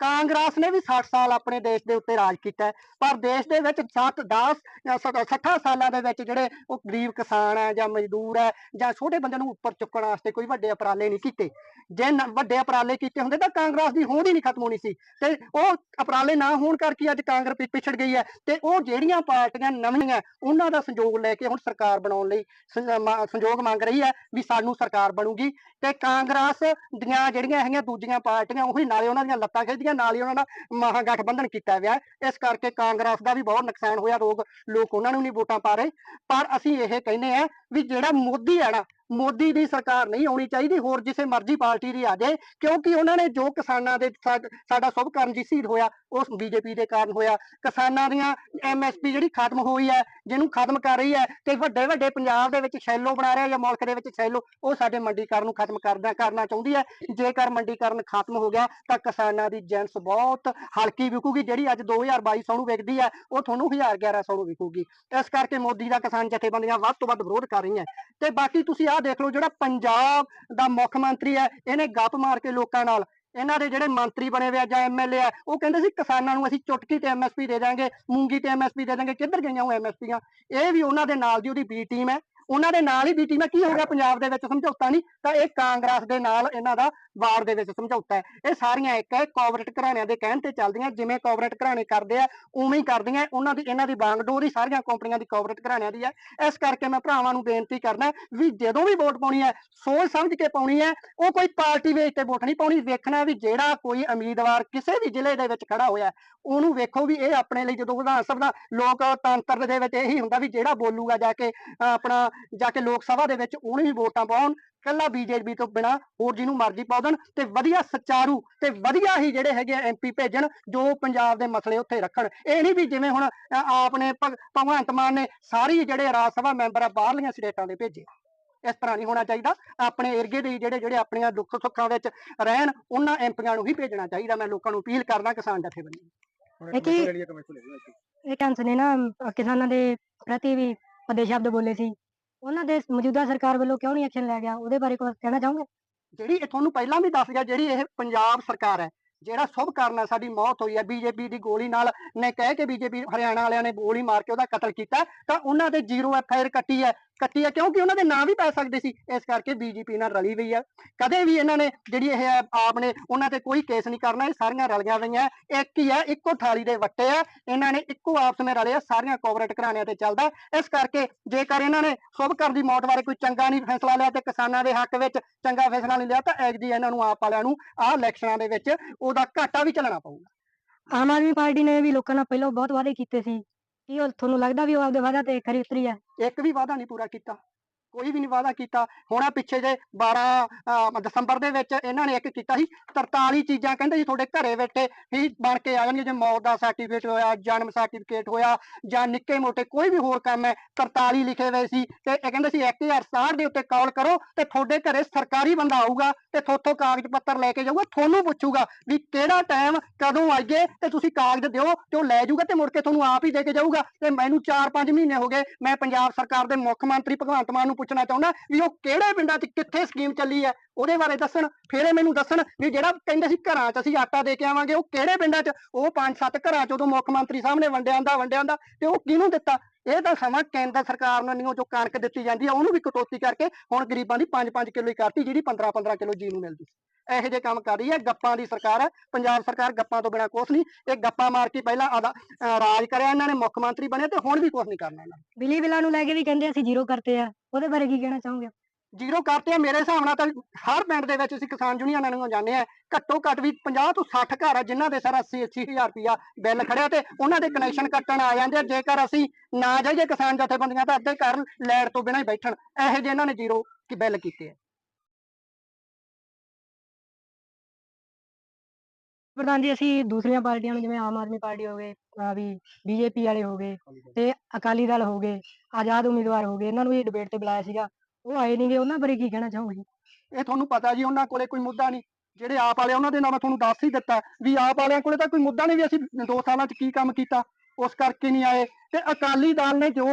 ਕਾਂਗਰਸ ਨੇ ਵੀ 60 ਸਾਲ ਆਪਣੇ ਦੇਸ਼ ਦੇ ਉੱਤੇ ਰਾਜ ਕੀਤਾ ਪਰ ਦੇਸ਼ ਦੇ ਵਿੱਚ 7 10 ਜਾਂ 60 ਸਾਲਾਂ ਦੇ ਵਿੱਚ ਜਿਹੜੇ ਉਹ ਗਰੀਬ ਕਿਸਾਨ ਹੈ ਜਾਂ ਮਜ਼ਦੂਰ ਹੈ ਜਾਂ ਛੋਟੇ ਬੰਦੇ ਨੂੰ ਉੱਪਰ ਚੁੱਕਣ ਵਾਸਤੇ ਕੋਈ ਵੱਡੇ ਅਪਰਾਲੇ ਨਹੀਂ ਕੀਤੇ। ਜੇ ਵੱਡੇ ਅਪਰਾਲੇ ਕੀਤੇ ਹੁੰਦੇ ਤਾਂ ਕਾਂਗਰਸ ਦੀ ਹੋਂਦ ਹੀ ਨਹੀਂ ਖਤਮ ਹੋਣੀ ਸੀ। ਤੇ ਉਹ ਅਪਰਾਲੇ ਨਾ ਹੋਣ ਕਰਕੇ ਅੱਜ ਕਾਂਗਰਸ ਪਿਛੜ ਗਈ ਹੈ ਤੇ ਉਹ ਜਿਹੜੀਆਂ ਪਾਰਟੀਆਂ ਨਵੀਆਂ ਉਹਨਾਂ ਦਾ ਸੰਯੋਗ ਲੈ ਕੇ ਹੁਣ ਸਰਕਾਰ ਬਣਾਉਣ ਲਈ ਸੰਯੋਗ ਮੰਗ ਰਹੀ ਹੈ ਵੀ ਸਾਨੂੰ ਸਰਕਾਰ ਬਣੂਗੀ। ਤੇ ਕਾਂਗਰਸ ਦੀਆਂ ਜਿਹੜੀਆਂ ਹੈਗੀਆਂ ਦੂਜੀਆਂ ਪਾਰਟੀਆਂ, ਉਹੀ ਨਾਲੇ ਉਹਨਾਂ ਦੀਆਂ ਲੱਤਾਂ ਖਿੱਚਦੀਆਂ ਨਾਲ ਹੀ ਉਹਨਾਂ ਦਾ ਮਹਾਗਠਬੰਧਨ ਕੀਤਾ ਗਿਆ ਇਸ ਕਰਕੇ ਕਾਂਗਰਸ ਦਾ ਵੀ ਬਹੁਤ ਨੁਕਸਾਨ ਹੋਇਆ, ਲੋਕ ਲੋਕ ਉਹਨਾਂ ਨੂੰ ਨਹੀਂ ਵੋਟਾਂ ਪਾ ਰਹੇ। ਪਰ ਅਸੀਂ ਇਹ ਕਹਿੰਦੇ ਆ ਵੀ ਜਿਹੜਾ ਮੋਦੀ ਹੈ ਨਾ ਮੋਦੀ ਦੀ ਸਰਕਾਰ ਨਹੀਂ ਆਉਣੀ ਚਾਹੀਦੀ, ਹੋਰ ਜਿਸੇ ਮਰਜ਼ੀ ਪਾਰਟੀ ਦੀ ਆ ਜਾਏ, ਕਿਉਂਕਿ ਉਹਨਾਂ ਨੇ ਜੋ ਕਿਸਾਨਾਂ ਦੇ ਸਾਡਾ ਸਭ ਕਰਨ ਜੀ ਹੋਇਆ, ਉਸ ਬੀਜੇਪੀ ਦੇ ਕਾਰਨ ਹੋਇਆ। ਕਿਸਾਨਾਂ ਦੀਆਂ ਐਮਐਸਪੀ ਜਿਹੜੀ ਖਤਮ ਹੋਈ ਹੈ, ਜਿਹਨੂੰ ਖਤਮ ਕਰ ਰਹੀ ਹੈ, ਤੇ ਵੱਡੇ ਵੱਡੇ ਪੰਜਾਬ ਦੇ ਵਿੱਚ ਸ਼ੈਲੋ ਬਣਾ ਰਿਹਾ ਜਾਂ ਮੁਲਕ ਦੇ ਵਿੱਚ ਸ਼ੈਲੋ, ਉਹ ਸਾਡੇ ਮੰਡੀਕਰਨ ਨੂੰ ਖਤਮ ਕਰਦਾ ਕਰਨਾ ਚਾਹੁੰਦੀ ਹੈ। ਜੇਕਰ ਮੰਡੀਕਰਨ ਖਤਮ ਹੋ ਗਿਆ, ਤਾਂ ਕਿਸਾਨਾਂ ਦੀ ਜੈਂਸ ਬਹੁਤ ਹਲਕੀ ਵਿਕੂਗੀ, ਜਿਹੜੀ ਅੱਜ 2200 ਨੂੰ ਵਿਕਦੀ ਹੈ, ਉਹ ਤੁਹਾਨੂੰ 1000 1100 ਨੂੰ ਵਿਕੂਗੀ। ਇਸ ਕਰਕੇ ਮੋਦੀ ਦਾ ਕਿਸਾਨ ਜਥੇਬੰਦੀਆਂ ਵੱਧ ਤੋਂ ਵੱਧ ਵਿਰੋਧ ਕਰ ਰਹੀਆਂ। ਤੇ ਬਾਕੀ ਤੁਸੀਂ ਆਹ ਦੇਖ ਲਓ ਜਿਹੜਾ ਪੰਜਾਬ ਦਾ ਮੁੱਖ ਮੰਤਰੀ ਹੈ, ਇਹਨੇ ਗੱਪ ਮਾਰ ਕੇ ਲੋਕਾਂ ਨਾਲ। ਇਹਨਾਂ ਦੇ ਜਿਹੜੇ ਮੰਤਰੀ ਬਣੇ ਹੋਏ ਆ ਜਾਂ ਐਮਐਲਏ ਆ, ਉਹ ਕਹਿੰਦੇ ਸੀ ਕਿਸਾਨਾਂ ਨੂੰ ਅਸੀਂ ਚੁਟਕੀ ਤੇ ਐਮਐਸਪੀ ਦੇ ਦਾਂਗੇ, ਮੂੰਗੀ ਤੇ ਐਮਐਸਪੀ ਦੇ ਦਾਂਗੇ, ਕਿੱਧਰ ਗਈਆਂ ਉਹ ਐਮਐਸਪੀਆਂ ਇਹ ਵੀ ਉਹਨਾਂ ਦੇ ਨਾਲ ਦੀ ਉਹਦੀ ਬੀ ਟੀਮ ਹੈ। ਉਹਨਾਂ ਦੇ ਨਾਲ ਹੀ ਬੀ ਟੀਮ ਹੈ ਕੀ ਹੋ ਗਿਆ ਪੰਜਾਬ ਦੇ ਵਿੱਚ ਸਮਝੌਤਾ ਨਹੀਂ? ਤਾਂ ਇਹ ਕਾਂਗਰਸ ਦੇ ਨਾਲ ਇਹਨਾਂ ਦਾ ਵਾਰ ਦੇ ਵਿੱਚ ਸਮਝੌਤਾ ਹੈ। ਇਹ ਸਾਰੀਆਂ ਇੱਕ ਹੈ ਕਾਰਪੋਰੇਟ ਘਰਾਣਿਆਂ ਦੇ ਕਹਿਣ ਤੇ ਚੱਲਦੀਆਂ, ਜਿਵੇਂ ਕਾਰਪੋਰੇਟ ਘਰਾਣੇ ਕਰਦੇ ਆ, ਉਵੇਂ ਹੀ ਕਰਦੀਆਂ ਉਹਨਾਂ ਦੀ, ਇਹਨਾਂ ਦੀ ਬਾਂਗਡੋਰ ਹੀ ਸਾਰੀਆਂ ਕੰਪਨੀਆਂ ਦੀ ਕਾਰਪੋਰੇਟ ਘਰਾਣਿਆਂ ਦੀ ਹੈ। ਇਸ ਕਰਕੇ ਮੈਂ ਭਰਾਵਾਂ ਨੂੰ ਬੇਨਤੀ ਕਰਦਾ ਵੀ ਜਦੋਂ ਵੀ ਵੋਟ ਪਾਉਣੀ ਹੈ, ਸੋਚ ਸਮਝ ਕੇ ਪਾਉਣੀ ਹੈ। ਉਹ ਕੋਈ ਪਾਰਟੀ ਵੇਚ ਤੇ ਵੋਟ ਨਹੀਂ ਪਾਉਣੀ। ਵੇਖਣਾ ਵੀ ਜਿਹੜਾ ਕੋਈ ਉਮੀਦਵਾਰ ਕਿਸੇ ਵੀ ਜ਼ਿਲ੍ਹੇ ਦੇ ਵਿੱਚ ਖੜਾ ਹੋਇਆ ਉਹਨੂੰ ਵੇਖੋ ਵੀ ਇਹ ਆਪਣੇ ਲਈ ਜਦੋਂ ਵਿਧਾਨ ਸਭਾ ਲੋਕਤੰਤਰ ਦੇ ਵਿੱਚ ਇਹੀ ਹੁੰਦਾ ਵੀ ਜਿਹੜਾ ਬੋਲੂਗਾ ਜਾ ਕੇ ਆਪਣਾ ਜਾ ਕੇ ਲੋਕ ਸਭਾ ਦੇ ਵਿੱਚ ਉਹਨੂੰ ਹੀ ਵੋਟਾਂ ਪਾਉਣ ਕੱਲਾ ਬੀਜੇਪੀ ਤੋਂ ਬਿਨਾ ਹੋਰ ਜਿਹਨੂੰ ਮਰਜ਼ੀ ਪਾ ਦੇਣ ਤੇ ਵਧੀਆ ਸਚਾਰੂ ਤੇ ਵਧੀਆ ਹੀ ਜਿਹੜੇ ਹੈਗੇ ਐਮਪੀ ਭੇਜਣ ਜੋ ਪੰਜਾਬ ਦੇ ਮਸਲੇ ਉੱਥੇ ਰੱਖਣ। ਇਹ ਨਹੀਂ ਵੀ ਜਿਵੇਂ ਹੁਣ ਆਪ ਨੇ ਭਗ- ਭਗਵੰਤ ਮਾਨ ਨੇ ਸਾਰੀ ਜਿਹੜੇ ਰਾਜ ਸਭਾ ਮੈਂਬਰ ਆ ਬਾਹਰਲੀਆਂ ਸਟੇਟਾਂ ਦੇ ਭੇਜੇ। ਇਸ ਤਰ੍ਹਾਂ ਨਹੀਂ ਹੋਣਾ ਚਾਹੀਦਾ। ਆਪਣੇ ਏਰੀਏ ਦੇ ਜਿਹੜੇ ਜਿਹੜੇ ਆਪਣੀਆਂ ਦੁੱਖ ਸੁੱਖਾਂ ਵਿੱਚ ਰਹਿਣ ਉਹਨਾਂ ਐਮਪੀਆਂ ਨੂੰ ਹੀ ਭੇਜਣਾ ਚਾਹੀਦਾ। ਮੈਂ ਲੋਕਾਂ ਨੂੰ ਅਪੀਲ ਕਰਦਾ ਕਿਸਾਨ ਜਥੇਬੰਦੀ ਇਹ ਕੀ ਇਹ ਕੈਂਸ ਨੇ ਨਾ ਕਿਸਾਨਾਂ ਦੇ ਪ੍ਰਤੀ ਵੀ ਪਦੇ ਸ਼ਬਦ ਬੋਲੇ ਸੀ। ਉਹਨਾਂ ਦੇ ਮੌਜੂਦਾ ਸਰਕਾਰ ਵੱਲੋਂ ਕਿਉਂ ਨਹੀਂ ਐਕਸ਼ਨ ਲਿਆ ਗਿਆ? ਉਹਦੇ ਬਾਰੇ ਕੁਝ ਕਹਿਣਾ ਚਾਹੋਗੇ? ਜਿਹੜੀ ਇਹ ਤੁਹਾਨੂੰ ਪਹਿਲਾਂ ਵੀ ਦੱਸ ਗਿਆ, ਜਿਹੜੀ ਇਹ ਪੰਜਾਬ ਸਰਕਾਰ ਹੈ, ਜਿਹੜਾ ਸ਼ੁਭ ਕਾਰਨ ਹੈ, ਸਾਡੀ ਮੌਤ ਹੋਈ ਹੈ ਬੀਜੇਪੀ ਦੀ ਗੋਲੀ ਨਾਲ ਨੇ ਕਹਿ ਕੇ ਬੀਜੇਪੀ ਹਰਿਆਣਾ ਵਾਲਿਆਂ ਨੇ ਗੋਲੀ ਮਾਰ ਕੇ ਉਹਦਾ ਕਤਲ ਕੀਤਾ, ਤਾਂ ਉਹਨਾਂ ਤੇ ਜ਼ੀਰੋ ਐਫ ਆਈ ਆਰ ਕੱਟੀ ਹੈ। ਕੱਟੀ ਹੈ ਕਿਉਂਕਿ ਉਹਨਾਂ ਦੇ ਨਾਂ ਵੀ ਪੈ ਸਕਦੇ ਸੀ। ਇਸ ਕਰਕੇ ਬੀਜੇਪੀ ਨਾਲ ਰਲੀ ਹੋਈ ਹੈ ਕਦੇ ਵੀ ਇਹਨਾਂ ਨੇ ਜਿਹੜੀ ਇਹ ਆਪ ਨੇ ਉਹਨਾਂ ਤੇ ਕੋਈ ਕੇਸ ਨਹੀਂ ਕਰਨਾ, ਇਹ ਸਾਰੀਆਂ ਰਲੀਆਂ ਹੋਈਆਂ। ਇੱਕ ਹੀ ਹੈ ਇੱਕੋ ਥਾਲੀ ਦੇ ਵੱਟੇ ਆ। ਇਹਨਾਂ ਨੇ ਇੱਕੋ ਆਪਸ ਵਿੱਚ ਰਲੇ ਆ, ਸਾਰੀਆਂ ਕੋਆਪਰੇਟ ਘਰਾਣਿਆਂ ਤੇ ਚੱਲਦਾ। ਇਸ ਕਰਕੇ ਜੇਕਰ ਇਹਨਾਂ ਨੇ ਸ਼ੁਭ ਸ਼ੁਭਕਰ ਦੀ ਮੌਤ ਬਾਰੇ ਕੋਈ ਚੰਗਾ ਨਹੀਂ ਫੈਸਲਾ ਲਿਆ ਤੇ ਕਿਸਾਨਾਂ ਦੇ ਹੱਕ ਵਿੱਚ ਚੰਗਾ ਫੈਸਲਾ ਨਹੀਂ ਲਿਆ, ਤਾਂ ਐਗਜੀ ਇਹਨਾਂ ਨੂੰ ਆਪ ਵਾਲਿਆਂ ਨੂੰ ਆਹ ਇਲੈਕਸ਼ਨਾਂ ਦੇ ਵਿੱਚ ਉਹਦਾ ਘਾਟਾ ਵੀ ਚੱਲਣਾ ਪਊਗਾ। ਆਮ ਆਦਮੀ ਪਾਰਟੀ ਨੇ ਵੀ ਲੋਕਾਂ ਨਾਲ ਪਹਿਲਾਂ ਬਹੁਤ ਵਾਅਦੇ ਕੀਤੇ ਸੀ ਕੀ ਉਹ ਤੁਹਾਨੂੰ ਲੱਗਦਾ ਵੀ ਉਹ ਆਪਦੇ ਵਾਅਦਾ ਤੇ ਖਰੀ ਉਤਰੀ ਹੈ ਇੱਕ ਵੀ ਵਾਅਦਾ ਨਹੀਂ ਪੂਰਾ ਕੀਤਾ। ਕੋਈ ਵੀ ਨਹੀਂ ਵਾਅਦਾ ਕੀਤਾ, ਹੁਣ ਆਹ ਪਿੱਛੇ ਜੇ 12 ਦਸੰਬਰ ਦੇ ਵਿੱਚ ਇਹਨਾਂ ਨੇ ਇੱਕ ਕੀਤਾ ਸੀ 43 ਚੀਜ਼ਾਂ ਕਹਿੰਦੇ ਸੀ ਤੁਹਾਡੇ ਘਰੇ ਬੈਠੇ ਹੀ ਬਣ ਕੇ ਆ ਜਾਣਗੀਆਂ, ਜੇ ਮੌਤ ਦਾ ਸਰਟੀਫਿਕੇਟ ਹੋਇਆ, ਜਨਮ ਸਰਟੀਫਿਕੇਟ ਹੋਇਆ ਜਾਂ ਨਿੱਕੇ ਮੋਟੇ ਕੋਈ ਵੀ ਹੋਰ ਕੰਮ ਹੈ 43 ਲਿਖੇ ਹੋਏ ਸੀ ਤੇ ਇਹ ਕਹਿੰਦੇ ਸੀ 1060 ਦੇ ਉੱਤੇ ਕਾਲ ਕਰੋ ਤੇ ਤੁਹਾਡੇ ਘਰੇ ਸਰਕਾਰੀ ਬੰਦਾ ਆਊਗਾ ਤੇ ਥੋਥੋਂ ਕਾਗਜ਼ ਪੱਤਰ ਲੈ ਕੇ ਜਾਊਗਾ, ਤੁਹਾਨੂੰ ਪੁੱਛੂਗਾ ਵੀ ਕਿਹੜਾ ਟਾਈਮ ਕਦੋਂ ਆਈਏ ਤੇ ਤੁਸੀਂ ਕਾਗਜ਼ ਦਿਓ ਤੇ ਉਹ ਲੈ ਜਾਊਗਾ ਤੇ ਮੁੜ ਕੇ ਤੁਹਾਨੂੰ ਆਪ ਹੀ ਦੇ ਕੇ ਜਾਊਗਾ। ਤੇ ਮੈਨੂੰ 4-5 ਮਹੀਨੇ ਹੋ ਗਏ, ਮੈਂ ਪੰਜਾਬ ਸਰਕਾਰ ਦੇ ਮੁੱਖ ਮੰਤਰੀ ਭਗਵੰਤ ਮਾਨ ਨੂੰ ਪੁੱਛਣਾ ਚਾਹੁੰਦਾ ਵੀ ਉਹ ਕਿਹੜੇ ਪਿੰਡਾਂ 'ਚ ਕਿੱਥੇ ਸਕੀਮ ਚੱਲੀ ਹੈ? ਉਹਦੇ ਬਾਰੇ ਦੱਸਣ, ਫਿਰ ਇਹ ਮੈਨੂੰ ਦੱਸਣ ਵੀ ਜਿਹੜਾ ਕਹਿੰਦੇ ਸੀ ਘਰਾਂ 'ਚ ਅਸੀਂ ਆਟਾ ਦੇ ਕੇ ਆਵਾਂਗੇ, ਉਹ ਕਿਹੜੇ ਪਿੰਡਾਂ 'ਚ? ਉਹ 5-7 ਘਰਾਂ 'ਚ, ਉਦੋਂ ਮੁੱਖ ਮੰਤਰੀ ਸਾਹਮਣੇ ਵੰਡਿਆਂ ਦਾ ਵੰਡਿਆਂ ਦਾ ਤੇ ਉਹ ਕਿਹਨੂੰ ਦਿੱਤਾ? ਇਹ ਤਾਂ ਸਮਾਂ ਕੇਂਦਰ ਸਰਕਾਰ ਨੂੰ ਨਹੀਂ ਜੋ ਕਣਕ ਦਿੱਤੀ ਜਾਂਦੀ ਆ ਉਹਨੂੰ ਵੀ ਕਟੌਤੀ ਕਰਕੇ ਹੁਣ ਗਰੀਬਾਂ ਦੀ 5-5 ਕਿਲੋ ਹੀ ਕਰਤੀ, ਜਿਹੜੀ 15-15 ਕਿਲੋ ਜੀ ਨੂੰ ਮਿਲਦੀ ਇਹੋ ਜਿਹੇ ਕੰਮ ਕਰ ਰਹੀ ਹੈ ਗੱਪਾਂ ਦੀ ਸਰਕਾਰ ਹੈ ਪੰਜਾਬ ਸਰਕਾਰ ਗੱਪਾਂ ਤੋਂ ਬਿਨਾਂ ਕੁਛ ਨਹੀਂ ਇਹ ਗੱਪਾਂ ਮਾਰ ਕੇ ਪਹਿਲਾਂ ਰਾਜ ਕਰਿਆ ਇਹਨਾਂ ਨੇ ਮੁੱਖ ਮੰਤਰੀ ਬਣੇ ਤੇ ਹੁਣ ਵੀ ਕੁਛ ਨਹੀਂ ਕਰਨਾ ਇਹਨਾਂ ਨੇ। ਬਿਜਲੀ ਬਿੱਲਾਂ ਨੂੰ ਲੈ ਕੇ ਵੀ ਕਹਿੰਦੇ ਅਸੀਂ ਜ਼ੀਰੋ ਕਰਤੇ ਆ ਉਹਦੇ ਬਾਰੇ ਕੀ ਕਹਿਣਾ ਚਾਹੋਗੇ ਜ਼ੀਰੋ ਕਰਤੇ ਆ ਮੇਰੇ ਹਿਸਾਬ ਨਾਲ ਤਾਂ ਹਰ ਪਿੰਡ ਦੇ ਵਿੱਚ ਅਸੀਂ ਕਿਸਾਨ ਯੂਨੀਅਨਾਂ ਨੂੰ ਜਾਂਦੇ ਆ ਘੱਟੋ ਘੱਟ ਵੀ 50 ਤੋਂ 60 ਘਰ ਆ ਜਿਨ੍ਹਾਂ ਦੇ ਸਰ 80 80 ਹਜ਼ਾਰ ਰੁਪਇਆ ਬਿੱਲ ਖੜਿਆ ਤੇ ਉਹਨਾਂ ਦੇ ਕਨੈਕਸ਼ਨ ਕੱਟਣ ਆ ਜਾਂਦੇ ਆ ਜੇਕਰ ਅਸੀਂ ਨਾ ਜਾਈਏ ਕਿਸਾਨ ਜਥੇਬੰਦੀਆਂ ਤਾਂ ਅੱਧੇ ਘਰ ਲੈਟ ਤੋਂ ਬਿਨਾਂ ਹੀ ਬੈਠਣ ਇਹੋ ਜਿਹੇ ਇਹਨਾਂ ਨੇ ਜ਼ੀਰੋ ਕੀ ਬਿੱਲ ਕੀਤੇ ਆ ਪ੍ਰਧਾਨ ਜੀ ਅਸੀਂ ਦੂਸਰੀਆਂ ਪਾਰਟੀਆਂ ਨੂੰ ਜਿਵੇਂ ਆਮ ਆਦਮੀ ਪਾਰਟੀ ਹੋ ਗਏ ਆ ਵੀ ਬੀਜੇਪੀ ਵਾਲੇ ਹੋ ਗਏ ਤੇ ਅਕਾਲੀ ਦਲ ਹੋ ਗਏ, ਆਜ਼ਾਦ ਉਮੀਦਵਾਰ ਹੋ ਗਏ, ਇਹਨਾਂ ਨੂੰ ਵੀ ਡਿਬੇਟ ਤੇ ਬੁਲਾਇਆ ਸੀਗਾ, ਉਹ ਆਏ ਨਹੀਂਗੇ ਉਹਨਾਂ ਬਾਰੇ ਕੀ ਕਹਿਣਾ ਚਾਹੋਗੇ? ਇਹ ਤੁਹਾਨੂੰ ਪਤਾ ਜੀ, ਉਹਨਾਂ ਕੋਲੇ ਕੋਈ ਮੁੱਦਾ ਨਹੀਂ, ਜਿਹੜੇ ਆਪ ਵਾਲੇ ਉਹਨਾਂ ਦੇ ਨਾਲ ਮੈਂ ਤੁਹਾਨੂੰ ਦੱਸ ਹੀ ਦਿੱਤਾ ਵੀ ਆਪ ਵਾਲਿਆਂ ਕੋਲੇ ਤਾਂ ਕੋਈ ਮੁੱਦਾ ਨਹੀਂ ਵੀ ਅਸੀਂ 2 ਸਾਲਾਂ 'ਚ ਕੀ ਕੰਮ ਕੀਤਾ, ਉਸ ਕਰਕੇ ਨਹੀਂ ਆਏ ਤੇ ਅਕਾਲੀ ਦਲ ਨੇ ਜੋ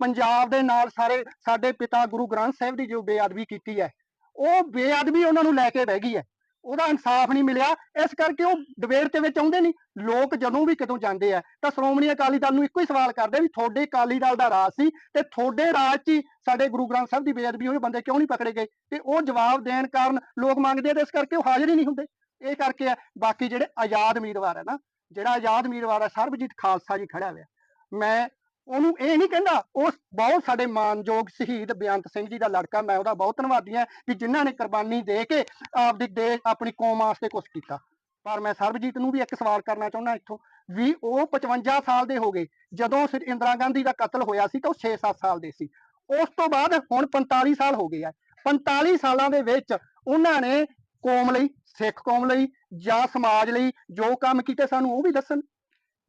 ਪੰਜਾਬ ਦੇ ਨਾਲ ਸਾਰੇ ਸਾਡੇ ਪਿਤਾ ਗੁਰੂ ਗ੍ਰੰਥ ਸਾਹਿਬ ਦੀ ਜੋ ਬੇਅਦਬੀ ਕੀਤੀ ਹੈ, ਉਹ ਬੇਅਦਬੀ ਉਹਨਾਂ ਨੂੰ ਲੈ ਕੇ ਬਹਿ ਗਈ ਹੈ। ਉਹਦਾ ਇਨਸਾਫ ਨਹੀਂ ਮਿਲਿਆ, ਇਸ ਕਰਕੇ ਉਹ ਡਿਬੇਟ ਦੇ ਵਿੱਚ ਆਉਂਦੇ ਨਹੀਂ। ਲੋਕ ਜਦੋਂ ਵੀ ਕਿਤੋਂ ਜਾਂਦੇ ਆ, ਤਾਂ ਸ਼੍ਰੋਮਣੀ ਅਕਾਲੀ ਦਲ ਨੂੰ ਇੱਕੋ ਹੀ ਸਵਾਲ ਕਰਦੇ ਵੀ ਤੁਹਾਡੇ ਅਕਾਲੀ ਦਲ ਦਾ ਰਾਜ ਸੀ ਤੇ ਤੁਹਾਡੇ ਰਾਜ 'ਚ ਹੀ ਸਾਡੇ ਗੁਰੂ ਗ੍ਰੰਥ ਸਾਹਿਬ ਦੀ ਬੇਅਦਬੀ ਹੋਈ ਬੰਦੇ ਕਿਉਂ ਨਹੀਂ ਪਕੜੇ ਗਏ? ਤੇ ਉਹ ਜਵਾਬ ਦੇਣ ਕਾਰਨ ਲੋਕ ਮੰਗਦੇ ਆ ਤੇ ਇਸ ਕਰਕੇ ਉਹ ਹਾਜ਼ਰ ਹੀ ਨਹੀਂ ਹੁੰਦੇ। ਇਹ ਕਰਕੇ ਆ, ਬਾਕੀ ਜਿਹੜੇ ਆਜ਼ਾਦ ਉਮੀਦਵਾਰ ਹੈ ਨਾ, ਜਿਹੜਾ ਆਜ਼ਾਦ ਉਮੀਦਵਾਰ ਹੈ ਸਰਬਜੀਤ ਖਾਲਸਾ ਜੀ ਖੜਾ ਹੋਇਆ। ਮੈਂ ਉਹਨੂੰ ਇਹ ਨਹੀਂ ਕਹਿੰਦਾ ਉਹ ਬਹੁਤ ਸਾਡੇ ਮਾਨਯੋਗ ਸ਼ਹੀਦ ਬੇਅੰਤ ਸਿੰਘ ਜੀ ਦਾ ਲੜਕਾ, ਮੈਂ ਉਹਦਾ ਬਹੁਤ ਧੰਨਵਾਦੀ ਹਾਂ ਵੀ ਜਿਨ੍ਹਾਂ ਨੇ ਕੁਰਬਾਨੀ ਦੇ ਕੇ ਆਪਦੀ ਦੇਸ਼ ਆਪਣੀ ਕੌਮ ਵਾਸਤੇ ਕੁਝ ਕੀਤਾ। ਪਰ ਮੈਂ ਸਰਬਜੀਤ ਨੂੰ ਵੀ ਇੱਕ ਸਵਾਲ ਕਰਨਾ ਚਾਹੁੰਦਾ ਇੱਥੋਂ, ਵੀ ਉਹ 55 ਸਾਲ ਦੇ ਹੋ ਗਏ, ਜਦੋਂ ਸਿਰ ਇੰਦਰਾ ਗਾਂਧੀ ਦਾ ਕਤਲ ਹੋਇਆ ਸੀ ਤਾਂ ਉਹ 6-7 ਸਾਲ ਦੇ ਸੀ। ਉਸ ਤੋਂ ਬਾਅਦ ਹੁਣ 45 ਸਾਲ ਹੋ ਗਏ ਆ। 45 ਸਾਲਾਂ ਦੇ ਵਿੱਚ ਉਹਨਾਂ ਨੇ ਕੌਮ ਲਈ, ਸਿੱਖ ਕੌਮ ਲਈ ਜਾਂ ਸਮਾਜ ਲਈ ਜੋ ਕੰਮ ਕੀਤੇ, ਸਾਨੂੰ ਉਹ ਵੀ ਦੱਸਣ।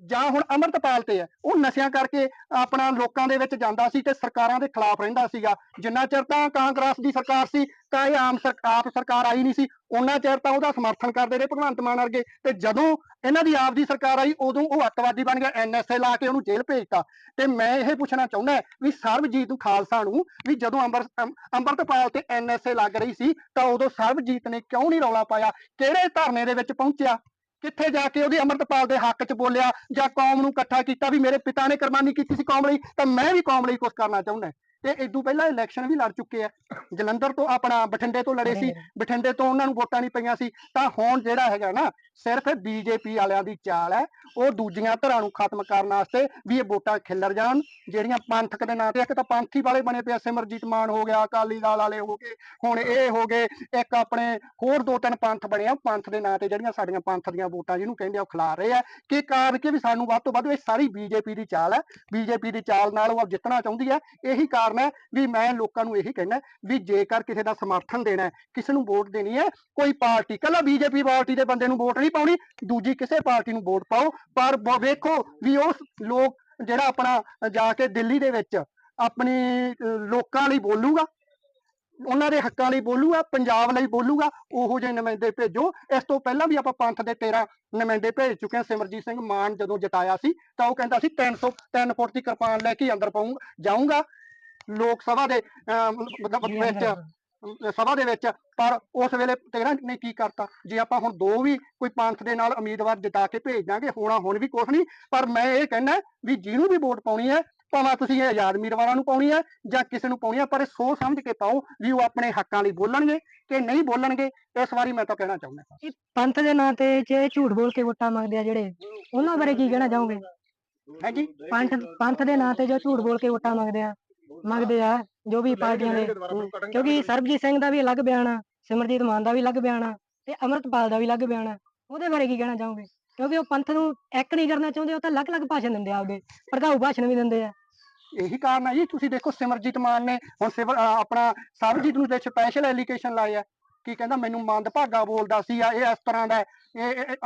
ਜਾਂ ਹੁਣ ਅਮਰਤਪਾਲ ਤੇ ਹੈ, ਉਹ ਨਸ਼ਿਆਂ ਕਰਕੇ ਆਪਣਾ ਲੋਕਾਂ ਦੇ ਵਿੱਚ ਜਾਂਦਾ ਸੀ ਤੇ ਸਰਕਾਰਾਂ ਦੇ ਖਿਲਾਫ ਰਹਿੰਦਾ ਸੀਗਾ। ਜਿੰਨਾ ਚਿਰ ਤਾਂ ਕਾਂਗਰਸ ਦੀ ਸਰਕਾਰ ਸੀ, ਤਾਂ ਇਹ ਆਮ ਸਰਕਾਰ ਆਪ ਸਰਕਾਰ ਆਈ ਨਹੀਂ ਸੀ ਉਹਨਾਂ ਚਿਰ ਤਾਂ ਉਹਦਾ ਸਮਰਥਨ ਕਰਦੇ ਰਹੇ ਭਗਵੰਤ ਮਾਨ ਵਰਗੇ ਤੇ ਜਦੋਂ ਇਹਨਾਂ ਦੀ ਆਪ ਦੀ ਸਰਕਾਰ ਆਈ, ਉਦੋਂ ਉਹ ਅੱਤਵਾਦੀ ਬਣ ਗਿਆ ਐਨਐਸਏ ਲਾ ਕੇ ਉਹਨੂੰ ਜੇਲ੍ਹ ਭੇਜਤਾ। ਤੇ ਮੈਂ ਇਹ ਪੁੱਛਣਾ ਚਾਹੁੰਦਾ ਵੀ ਸਰਬਜੀਤ ਨੂੰ, ਖਾਲਸਾ ਨੂੰ ਵੀ ਜਦੋਂ ਅੰਬਰ ਅੰਮ੍ਰਿਤਪਾਲ ਤੇ ਐਨਐਸਏ ਲੱਗ ਰਹੀ ਸੀ, ਤਾਂ ਉਦੋਂ ਸਰਬਜੀਤ ਨੇ ਕਿਉਂ ਨਹੀਂ ਰੌਲਾ ਪਾਇਆ? ਕਿਹੜੇ ਧਰਨੇ ਦੇ ਵਿੱਚ ਪਹੁੰਚਿਆ? ਕਿੱਥੇ ਜਾ ਕੇ ਉਹਦੀ ਅੰਮ੍ਰਿਤਪਾਲ ਦੇ ਹੱਕ 'ਚ ਬੋਲਿਆ ਜਾਂ ਕੌਮ ਨੂੰ ਇਕੱਠਾ ਕੀਤਾ ਵੀ ਮੇਰੇ ਪਿਤਾ ਨੇ ਕੁਰਬਾਨੀ ਕੀਤੀ ਸੀ ਕੌਮ ਲਈ, ਤਾਂ ਮੈਂ ਵੀ ਕੌਮ ਲਈ ਕੁਝ ਕਰਨਾ ਚਾਹੁੰਦਾ। ਤੇ ਇਦੋਂ ਪਹਿਲਾਂ ਇਲੈਕਸ਼ਨ ਵੀ ਲੜ ਚੁੱਕੇ ਆ। ਜਲੰਧਰ ਤੋਂ ਆਪਣਾ ਬਠਿੰਡੇ ਤੋਂ ਲੜੇ ਸੀ। ਬਠਿੰਡੇ ਤੋਂ ਉਹਨਾਂ ਨੂੰ ਵੋਟਾਂ ਨਹੀਂ ਪਈਆਂ ਸੀ। ਤਾਂ ਹੁਣ ਜਿਹੜਾ ਹੈਗਾ ਨਾ ਸਿਰਫ ਬੀਜੇਪੀ ਵਾਲਿਆਂ ਦੀ ਚਾਲ ਹੈ। ਉਹ ਦੂਜੀਆਂ ਧਿਰਾਂ ਨੂੰ ਖਤਮ ਕਰਨ ਵਾਸਤੇ ਵੀ ਇਹ ਵੋਟਾਂ ਖਿੱਲਰ ਜਾਣ। ਜਿਹੜੀਆਂ ਪੰਥਕ ਦੇ ਨਾਂ ਤੇ ਇੱਕ ਤਾਂ ਪੰਥੀ ਵਾਲੇ ਬਣੇ ਪਏ ਆ, ਸਿਮਰਜੀਤ ਮਾਨ ਹੋ ਗਿਆ ਅਕਾਲੀ ਦਲ ਵਾਲੇ ਹੋ ਗਏ ਹੁਣ ਇਹ ਹੋ ਗਏ ਇੱਕ ਆਪਣੇ ਹੋਰ ਦੋ ਤਿੰਨ ਪੰਥ ਬਣੇ ਆ। ਪੰਥ ਦੇ ਨਾਂ ਤੇ ਜਿਹੜੀਆਂ ਸਾਡੀਆਂ ਪੰਥ ਦੀਆਂ ਵੋਟਾਂ ਜਿਹਨੂੰ ਕਹਿੰਦੇ ਆ ਉਹ ਖਿਲਾ ਰਹੇ ਆ। ਕਿ ਕਾਰਨ ਕਿ ਵੀ ਸਾਨੂੰ ਵੱਧ ਤੋਂ ਵੱਧ ਇਹ ਸਾਰੀ ਬੀਜੇਪੀ ਦੀ ਚਾਲ ਹੈ। ਬੀਜੇਪੀ ਦੀ ਚਾਲ ਨਾਲ ਉਹ ਜਿੱਤਣਾ ਚਾਹੁੰਦੀ ਹੈ। ਇਹੀ ਕਾਰਨ ਹੈ ਵੀ ਮੈਂ ਲੋਕਾਂ ਨੂੰ ਇਹੀ ਕਹਿਣਾ ਵੀ ਜੇਕਰ ਕਿਸੇ ਦਾ ਸਮਰਥਨ ਦੇਣਾ ਕਿਸੇ ਨੂੰ ਵੋਟ ਦੇਣੀ ਹੈ, ਕੋਈ ਪਾਰਟੀ, ਕੱਲਾ ਬੀਜੇਪੀ ਪਾਰਟੀ ਦੇ ਬੰਦੇ ਨੂੰ ਵੋਟ ਨਹੀਂ ਪਾਉਣੀ, ਦੂਜੀ ਕਿਸੇ ਪਾਰਟੀ ਨੂੰ ਵੋਟ ਪਾਓ, ਪਰ ਵੇਖੋ ਵੀ ਉਹ ਲੋਕ ਜਿਹੜਾ ਆਪਣਾ ਜਾ ਕੇ ਦਿੱਲੀ ਦੇ ਵਿੱਚ ਆਪਣੀ ਲੋਕਾਂ ਲਈ ਬੋਲੂਗਾ, ਉਹਨਾਂ ਦੇ ਹੱਕਾਂ ਲਈ ਬੋਲੂਗਾ, ਪੰਜਾਬ ਲਈ ਬੋਲੂਗਾ, ਉਹੋ ਜਿਹੇ ਨੁਮਾਇੰਦੇ ਭੇਜੋ। ਇਸ ਤੋਂ ਪਹਿਲਾਂ ਵੀ ਆਪਾਂ ਪੰਥ ਦੇ 13 ਨੁਮਾਇੰਦੇ ਭੇਜ ਚੁੱਕੇ ਹਾਂ। ਸਿਮਰਜੀਤ ਸਿੰਘ ਮਾਨ ਜਦੋਂ ਜਿਤਾਇਆ ਸੀ, ਤਾਂ ਉਹ ਕਹਿੰਦਾ ਸੀ 300 3 ਫੁੱਟ ਦੀ ਕਿਰਪਾਨ ਲੈ ਕੇ ਅੰਦਰ ਪਾਉਂਗਾ ਜਾਊਂਗਾ। ਲੋਕ ਸਭਾ ਦੇ ਵਿੱਚ ਸਭਾ ਦੇ ਵਿੱਚ ਪਰ ਉਸ ਵੇਲੇ 13 ਨੇ ਕੀ ਕਰਤਾ? ਜੇ ਆਪਾਂ ਹੁਣ ਦੋ ਵੀ ਕੋਈ ਪੰਥ ਦੇ ਨਾਲ ਉਮੀਦਵਾਰ ਜਿਤਾ ਕੇ ਭੇਜ ਦਾਂਗੇ ਹੋਣਾ ਹੁਣ ਵੀ ਕੁਛ ਨਹੀਂ ਪਰ ਮੈਂ ਇਹ ਕਹਿਣਾ ਵੀ ਜਿਹਨੂੰ ਵੀ ਵੋਟ ਪਾਉਣੀ ਹੈ ਭਾਵੇਂ ਤੁਸੀਂ ਇਹ ਆਜ਼ਾਦ ਉਮੀਦਵਾਰਾਂ ਨੂੰ ਪਾਉਣੀ ਹੈ ਜਾਂ ਕਿਸੇ ਨੂੰ ਪਾਉਣੀ ਹੈ ਪਰ ਇਹ ਸੋਚ ਸਮਝ ਕੇ ਪਾਓ ਵੀ ਉਹ ਆਪਣੇ ਹੱਕਾਂ ਲਈ ਬੋਲਣਗੇ ਕਿ ਨਹੀਂ ਬੋਲਣਗੇ ਇਸ ਵਾਰੀ ਮੈਂ ਤਾਂ ਕਹਿਣਾ ਚਾਹੁੰਦਾ। ਪੰਥ ਦੇ ਨਾਂ ਤੇ ਜੇ ਝੂਠ ਬੋਲ ਕੇ ਵੋਟਾਂ ਮੰਗਦੇ ਆ ਜਿਹੜੇ ਉਹਨਾਂ ਬਾਰੇ ਕੀ ਕਹਿਣਾ ਚਾਹੋਗੇ? ਹੈ ਜੀ? ਪੰਥ ਪੰਥ ਦੇ ਨਾਂ ਤੇ ਜੋ ਝੂਠ ਬੋਲ ਕੇ ਵੋਟਾਂ ਮੰਗਦੇ ਆ ਮੰਗਦੇ ਆ ਜੋ ਵੀ ਪਾਰਟੀਆਂ ਦੇ ਕਿਉਂਕਿ ਸਰਬਜੀਤ ਸਿੰਘ ਦਾ ਵੀ ਅਲੱਗ ਬਿਆਨ ਆ ਸਿਮਰਜੀਤ ਮਾਨ ਦਾ ਵੀ ਅਲੱਗ ਬਿਆਨ ਆ ਤੇ ਅਮਰਤਪਾਲ ਦਾ ਵੀ ਅਲੱਗ ਬਿਆਨ ਆ। ਉਹਦੇ ਬਾਰੇ ਕੀ ਕਹਿਣਾ ਚਾਹੋਗੇ? ਕਿਉਂਕਿ ਉਹ ਪੰਥ ਨੂੰ ਇੱਕ ਨਹੀਂ ਕਰਨਾ ਚਾਹੁੰਦੇ ਉਹ ਤਾਂ ਅਲੱਗ-ਅਲੱਗ ਭਾਸ਼ਣ ਦਿੰਦੇ ਆ ਆਪਦੇ ਭੜਕਾਊ ਭਾਸ਼ਣ ਵੀ ਦਿੰਦੇ ਆ। ਇਹੀ ਕਾਰਨ ਹੈ ਜੀ ਤੁਸੀਂ ਦੇਖੋ ਸਿਮਰਜੀਤ ਮਾਨ ਨੇ ਹੁਣ ਸਿਵਲ ਆਪਣਾ ਸਰਬਜੀਤ ਨੂੰ ਸਪੈਸ਼ਲ ਐਲੀਗੇਸ਼ਨ ਲਾਏ ਆ ਕੀ ਕਹਿੰਦਾ ਮੈਨੂੰ ਮੰਦ ਭਾਗਾ ਬੋਲਦਾ ਸੀ ਆ ਇਹ ਇਸ ਤਰ੍ਹਾਂ ਦਾ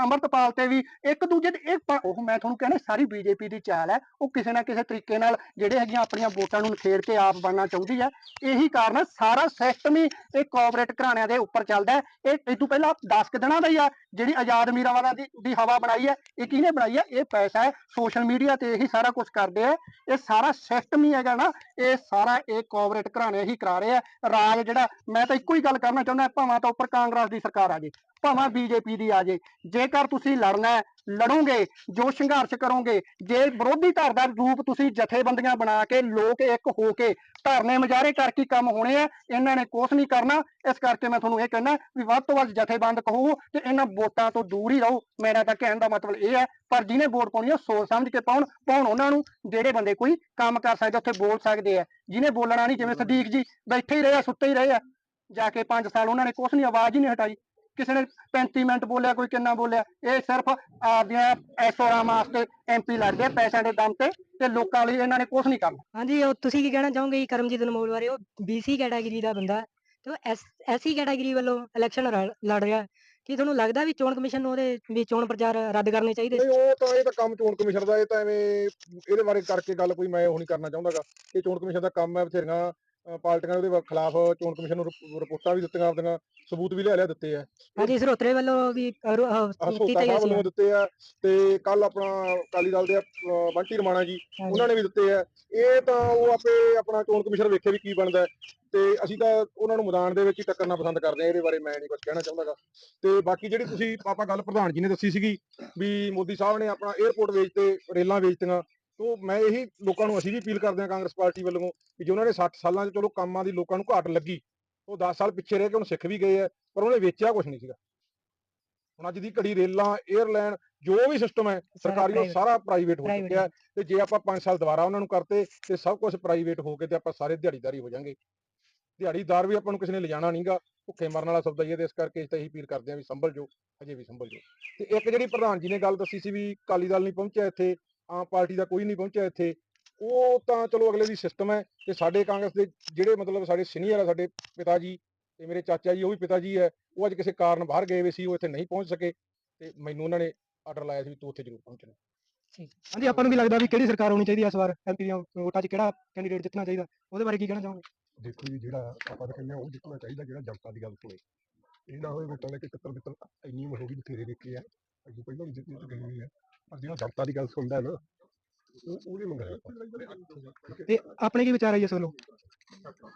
ਅਮਰਤਪਾਲ ਤੇ ਵੀ ਇੱਕ ਦੂਜੇ ਦੇ, ਇਹ ਉਹ ਮੈਂ ਤੁਹਾਨੂੰ ਕਹਿੰਦਾ ਸਾਰੀ ਬੀਜੇਪੀ ਦੀ ਚਾਲ ਹੈ, ਉਹ ਕਿਸੇ ਨਾ ਕਿਸੇ ਤਰੀਕੇ ਨਾਲ ਜਿਹੜੇ ਹੈਗੀਆਂ ਆਪਣੀਆਂ ਵੋਟਾਂ ਨੂੰ ਨਖੇੜ ਕੇ ਆਪ ਬਣਨਾ ਚਾਹੁੰਦੀ ਹੈ, ਇਹੀ ਕਾਰਨ ਹੈ, ਸਾਰਾ ਸਿਸਟਮ ਹੀ ਇਹ ਕੋਆਪਰੇਟ ਘਰਾਣਿਆਂ ਦੇ ਉੱਪਰ ਚੱਲਦਾ ਹੈ, ਇਹ ਇਹ ਤੋਂ ਪਹਿਲਾਂ 10 ਕੁ ਦਿਨਾਂ ਦਾ ਹੀ ਆ, ਜਿਹੜੀ ਆਜ਼ਾਦ ਮੀਰਾਵਾਲਾ ਦੀ ਦੀ ਹਵਾ ਬਣਾਈ ਹੈ, ਇਹ ਕਿਹਨੇ ਬਣਾਈ ਹੈ, ਇਹ ਪੈਸਾ ਹੈ ਸੋਸ਼ਲ ਮੀਡੀਆ ਤੇ ਇਹੀ ਸਾਰਾ ਕੁਝ ਕਰਦੇ ਆ ਇਹ ਸਾਰਾ ਸਿਸਟਮ ਹੀ ਹੈਗਾ ਨਾ, ਇਹ ਸਾਰਾ ਇਹ ਕੋਆਪਰੇਟ ਘਰਾਣੇ ਹੀ ਕਰਾ ਰਹੇ ਆ ਰਾਜ ਜਿਹੜਾ, ਮੈਂ ਤਾਂ ਇੱਕੋ ਹੀ ਗੱਲ ਕਰਨਾ ਚਾਹੁੰਦਾ, ਭਾਵਾਂ ਤਾਂ ਉੱਪਰ ਕਾਂਗਰਸ ਦੀ ਸਰਕਾਰ ਆ ਜੇ। ਭਾਵਾਂ ਬੀਜੇਪੀ ਦੀ ਆ ਜੇ ਜੇਕਰ ਤੁਸੀਂ ਲੜਨਾ ਲੜੋਗੇ ਜੋ ਸੰਘਰਸ਼ ਕਰੋਗੇ ਜੇ ਵਿਰੋਧੀ ਧਿਰ ਦਾ ਰੂਪ ਤੁਸੀਂ ਜਥੇਬੰਦੀਆਂ ਬਣਾ ਕੇ ਲੋਕ ਇੱਕ ਹੋ ਕੇ ਧਰਨੇ ਮੁਜ਼ਾਹਰੇ ਕਰਕੇ ਕੰਮ ਹੋਣੇ ਆ ਇਹਨਾਂ ਨੇ ਕੁਛ ਨਹੀਂ ਕਰਨਾ। ਇਸ ਕਰਕੇ ਮੈਂ ਤੁਹਾਨੂੰ ਇਹ ਕਹਿਣਾ ਵੀ ਵੱਧ ਤੋਂ ਵੱਧ ਜਥੇਬੰਦ ਕਹੋ ਤੇ ਇਹਨਾਂ ਵੋਟਾਂ ਤੋਂ ਦੂਰ ਹੀ ਰਹੋ। ਮੇਰਾ ਤਾਂ ਕਹਿਣ ਦਾ ਮਤਲਬ ਇਹ ਹੈ ਪਰ ਜਿਹਨੇ ਵੋਟ ਪਾਉਣੀ ਆ ਸੋਚ ਸਮਝ ਕੇ ਪਾਉਣ ਪਾਉਣ ਉਹਨਾਂ ਨੂੰ ਜਿਹੜੇ ਬੰਦੇ ਕੋਈ ਕੰਮ ਕਰ ਸਕਦੇ ਉੱਥੇ ਬੋਲ ਸਕਦੇ ਆ। ਜਿਹਨੇ ਬੋਲਣਾ ਨਹੀਂ ਜਿਵੇਂ ਸਦੀਕ ਜੀ ਬੈਠੇ ਹੀ ਰਹੇ ਆ ਸੁੱਤੇ ਹੀ ਰਹੇ ਆ ਜਾ ਕੇ 5 ਸਾਲ ਉਹਨਾਂ ਨੇ ਕੁਛ ਨਹੀਂ ਆਵਾਜ਼ ਹੀ ਨਹੀਂ ਹਟਾਈ। ਕਿਸੇ ਨੇ 35 ਮਿੰਟ ਬੋਲਿਆ ਕੋਈ ਕਿੰਨਾ ਬੋਲਿਆ ਇਹ ਸਿਰਫ ਆਪਦੀਆਂ ਐਸੋਰਾਮ ਵਾਸਤੇ ਐਮਪੀ ਲੜਦੇ ਪੈਸਿਆਂ ਦੇ ਦਮ ਤੇ ਤੇ ਲੋਕਾਂ ਲਈ ਇਹਨਾਂ ਨੇ ਕੁਛ ਨਹੀਂ ਕਰਨਾ ਹਾਂਜੀ ਉਹ ਤੁਸੀਂ ਕੀ ਕਹਿਣਾ ਚਾਹੋਗੇ ਜੀ ਕਰਮਜੀਤ ਅਨਮੋਲ ਬਾਰੇ ਉਹ ਬੀਸੀ ਕੈਟਾਗਰੀ ਦਾ ਬੰਦਾ ਤੇ ਉਹ ਐਸਸੀ ਕੈਟਾਗਰੀ ਵੱਲੋਂ ਇਲੈਕਸ਼ਨ ਲੜ ਰਿਹਾ। ਕੀ ਤੁਹਾਨੂੰ ਲੱਗਦਾ ਵੀ ਚੋਣ ਕਮਿਸ਼ਨ ਨੂੰ ਉਹਦੇ ਵੀ ਚੋਣ ਪ੍ਰਚਾਰ ਰੱਦ ਕਰਨੇ ਚਾਹੀਦੇ ਸੀ? ਨਹੀਂ ਉਹ ਤਾਂ ਇਹ ਤਾਂ ਕੰਮ ਚੋਣ ਕਮਿਸ਼ਨ ਦਾ ਇਹ ਤਾਂ ਐਵੇਂ ਇਹਦੇ ਬਾਰੇ ਕਰਕੇ ਗੱਲ ਕੋਈ ਮੈਂ ਉਹ ਨਹੀਂ ਕਰਨਾ ਚਾਹੁੰਦਾਗਾ ਇਹ ਚੋਣ ਕਮਿਸ਼ਨ ਦਾ ਕੰਮ ਹੈ ਬਥੇਰੀਆਂ ਪਾਰਟੀਆਂ ਉਹਦੇ ਖਿਲਾਫ ਚੋਣ ਕਮਿਸ਼ਨ ਨੂੰ ਰਿਪ- ਰਿਪੋਰਟਾਂ ਵੀ ਦਿੱਤੀਆਂ ਆਪਦੀਆਂ ਸਬੂਤ ਵੀ ਲੈ ਲਿਆ ਦਿੱਤੇ ਆ। ਹਾਂਜੀ ਸਰੋਤਰੇ ਵੱਲੋਂ ਵੀ ਅਹ, ਰੋ- ਅਹ, ਹਸੋਤਾ ਕੀਤਾ ਗਿਆ ਸਾਹਿਬ ਸੀ। ਵੱਲੋਂ ਦਿੱਤੇ ਆ ਤੇ ਕੱਲ ਆਪਣਾ ਅਕਾਲੀ ਦਲ ਦੇ ਅ, ਬੰਟੀ ਰਮਾਣਾ ਜੀ ਉਹਨਾਂ ਨੇ ਵੀ ਦਿੱਤੇ ਆ। ਇਹ ਤਾਂ ਉਹ ਆਪੇ ਆਪਣਾ ਚੋਣ ਕਮਿਸ਼ਨ ਵੇਖੇ ਵੀ ਕੀ ਬਣਦਾ ਹੈ। ਤੇ ਅਸੀਂ ਤਾਂ ਉਹਨਾਂ ਨੂੰ ਮੈਦਾਨ ਦੇ ਵਿੱਚ ਹੀ ਟੱਕਰਨਾ ਪਸੰਦ ਕਰਦੇ ਆ ਇਹਦੇ ਬਾਰੇ ਮੈਂ ਨਹੀਂ ਕੁਝ ਕਹਿਣਾ ਚਾਹੁੰਦਾਗਾ। ਤੇ ਬਾਕੀ ਜਿਹੜੀ ਤੁਸੀਂ ਆਪਾਂ ਗੱਲ ਪ੍ਰਧਾਨ ਜੀ ਨੇ ਦੱਸੀ ਸੀਗੀ ਵੀ ਮੋਦੀ ਸਾਹਿਬ ਨੇ ਆਪਣਾ 에어ਪੋਰਟ ਵੇਚਤੇ ਰੇਲਾਂ ਵੇਚਤੀਆਂ ਤੋਂ ਮੈਂ ਇਹੀ ਲੋਕਾਂ ਨੂੰ ਅਸੀਂ ਵੀ ਅਪੀਲ ਕਰਦੇ ਹਾਂ ਕਾਂਗਰਸ ਪਾਰਟੀ ਵੱਲੋਂ ਕਿ ਜੇ ਉਹਨਾਂ ਨੇ 60 ਸਾਲਾਂ 'ਚ ਚਲੋ ਕੰਮਾਂ ਦੀ ਲੋਕਾਂ ਨੂੰ ਘਾਟ ਲੱਗੀ ਉਹ 10 ਸਾਲ ਪਿੱਛੇ ਰਹਿ ਕੇ ਹੁਣ ਸਿੱਖ ਵੀ ਗਏ ਆ ਪਰ ਉਹਨੇ ਵੇਚਿਆ ਕੁਝ ਨਹੀਂ ਸੀਗਾ। ਹੁਣ ਅੱਜ ਦੀ ਘੜੀ ਰੇਲਾਂ 에ਅਰਲਾਈਨ ਜੋ ਵੀ ਸਿਸਟਮ ਹੈ ਸਰਕਾਰੀ ਉਹ ਸਾਰਾ ਪ੍ਰਾਈਵੇਟ ਹੋ ਚੁੱਕਿਆ ਤੇ ਜੇ ਆਪਾਂ 5 ਸਾਲ ਦੁਬਾਰਾ ਉਹਨਾਂ ਨੂੰ ਕਰਤੇ ਤੇ ਸਭ ਕੁਝ ਪ੍ਰਾਈਵੇਟ ਹੋ ਕੇ ਤੇ ਆਪਾਂ ਸਾਰੇ ਦਿਹਾੜੀਦਾਰੀ ਹੋ ਜਾਾਂਗੇ। ਦਿਹਾੜੀਦਾਰ ਵੀ ਆਪਾਂ ਨੂੰ ਕਿਸੇ ਨੇ ਲਿਜਾਣਾ ਨਹੀਂਗਾ ਭੁੱਖੇ ਮਰਨ ਵਾਲਾ ਸੌਦਾ ਹੀ ਤੇ ਇਸ ਕਰਕੇ ਅਸੀਂ ਤਾਂ ਇਹੀ ਅਪੀਲ ਕਰਦੇ ਹਾਂ ਵੀ ਸੰਭਲ ਜੋ ਅਜੇ ਵੀ ਸੰਭਲ ਜੋ ਤੇ ਇੱਕ ਜਿਹੜੀ ਪ੍ਰਧਾਨ ਜੀ ਨੇ ਗੱਲ ਦੱਸੀ ਸੀ ਵੀ ਅਕਾਲੀ ਦਲ ਨਹੀਂ ਪਹੁੰਚਿਆ ਇੱਥੇ ਆਮ ਪਾਰਟੀ ਦਾ ਕੋਈ ਨਹੀਂ ਪਹੁੰਚਿਆ ਇੱਥੇ। ਉਹ ਤਾਂ ਚਲੋ ਅਗਲੇ ਦੀ ਸਿਸਟਮ ਹੈ ਤੇ ਸਾਡੇ ਕਾਂਗਰਸ ਦੇ ਜਿਹੜੇ ਮਤਲਬ ਸਾਡੇ ਸੀਨੀਅਰ ਆ ਸਾਡੇ ਪਿਤਾ ਜੀ ਤੇ ਮੇਰੇ ਚਾਚਾ ਜੀ ਉਹ ਵੀ ਪਿਤਾ ਜੀ ਹੈ ਉਹ ਅੱਜ ਕਿਸੇ ਕਾਰਨ ਬਾਹਰ ਗਏ ਹੋਏ ਸੀ ਉਹ ਇੱਥੇ ਨਹੀਂ ਪਹੁੰਚ ਸਕੇ ਤੇ ਮੈਨੂੰ ਉਹਨਾਂ ਨੇ ਆਰਡਰ ਲਾਇਆ ਸੀ ਵੀ ਤੂੰ ਉੱਥੇ ਜ਼ਰੂਰ ਪਹੁੰਚਣਾ ਹਾਂਜੀ ਆਪਾਂ ਨੂੰ ਵੀ ਲੱਗਦਾ ਵੀ ਕਿਹੜੀ ਸਰਕਾਰ ਹੋਣੀ ਚਾਹੀਦੀ ਹੈ ਇਸ ਵਾਰ? ਐਮਪੀ ਦੀਆਂ ਵੋਟਾਂ 'ਚ ਕਿਹੜਾ ਕੈਂਡੀਡੇਟ ਜਿੱਤਣਾ ਚਾਹੀਦਾ? ਉਹਦੇ ਬਾਰੇ ਕੀ ਕਹਿਣਾ ਚਾਹੋਗੇ? ਦੇਖੋ ਜੀ ਜਿਹੜਾ ਆਪਾਂ ਤਾਂ ਕਹਿੰਦੇ ਉਹ ਜਿੱਤਣਾ ਚਾਹੀਦਾ ਜਿਹੜਾ ਜਨਤਾ ਦੀ ਗੱਲ ਸੁਣੇ। ਇਹ ਨਾ ਹੋਏ ਵੋਟਾਂ ਲੈ ਕੇ ਕਿੱਤਰ ਬਿੱਤਰ ਇੰਨੀ ਹੋ ਗਈ ਬਥੇਰੇ ਦੇਖੇ ਆ। ਅਸੀਂ ਪਹਿਲਾਂ ਵੀ ਜਿੱਤੇ ਤੇ ਗਏ ਹੋਏ ਆ। ਪਰ ਜਿਹੜਾ ਜਨਤਾ ਦੀ ਗੱਲ ਸੁਣਦਾ ਹੈ ਨਾ ਉਹ ਉਹਦੇ ਮੰਗਣਾ ਆਪਾਂ ਤੇ ਆਪਣੇ ਕੀ ਵਿਚਾਰ ਹੈ ਇਸ ਵੱਲੋਂ?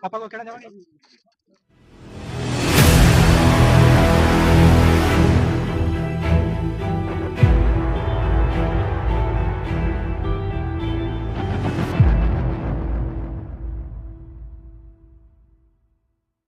ਆਪਾਂ ਕੋ ਕਹਿਣਾ ਚਾਹਾਂਗੇ?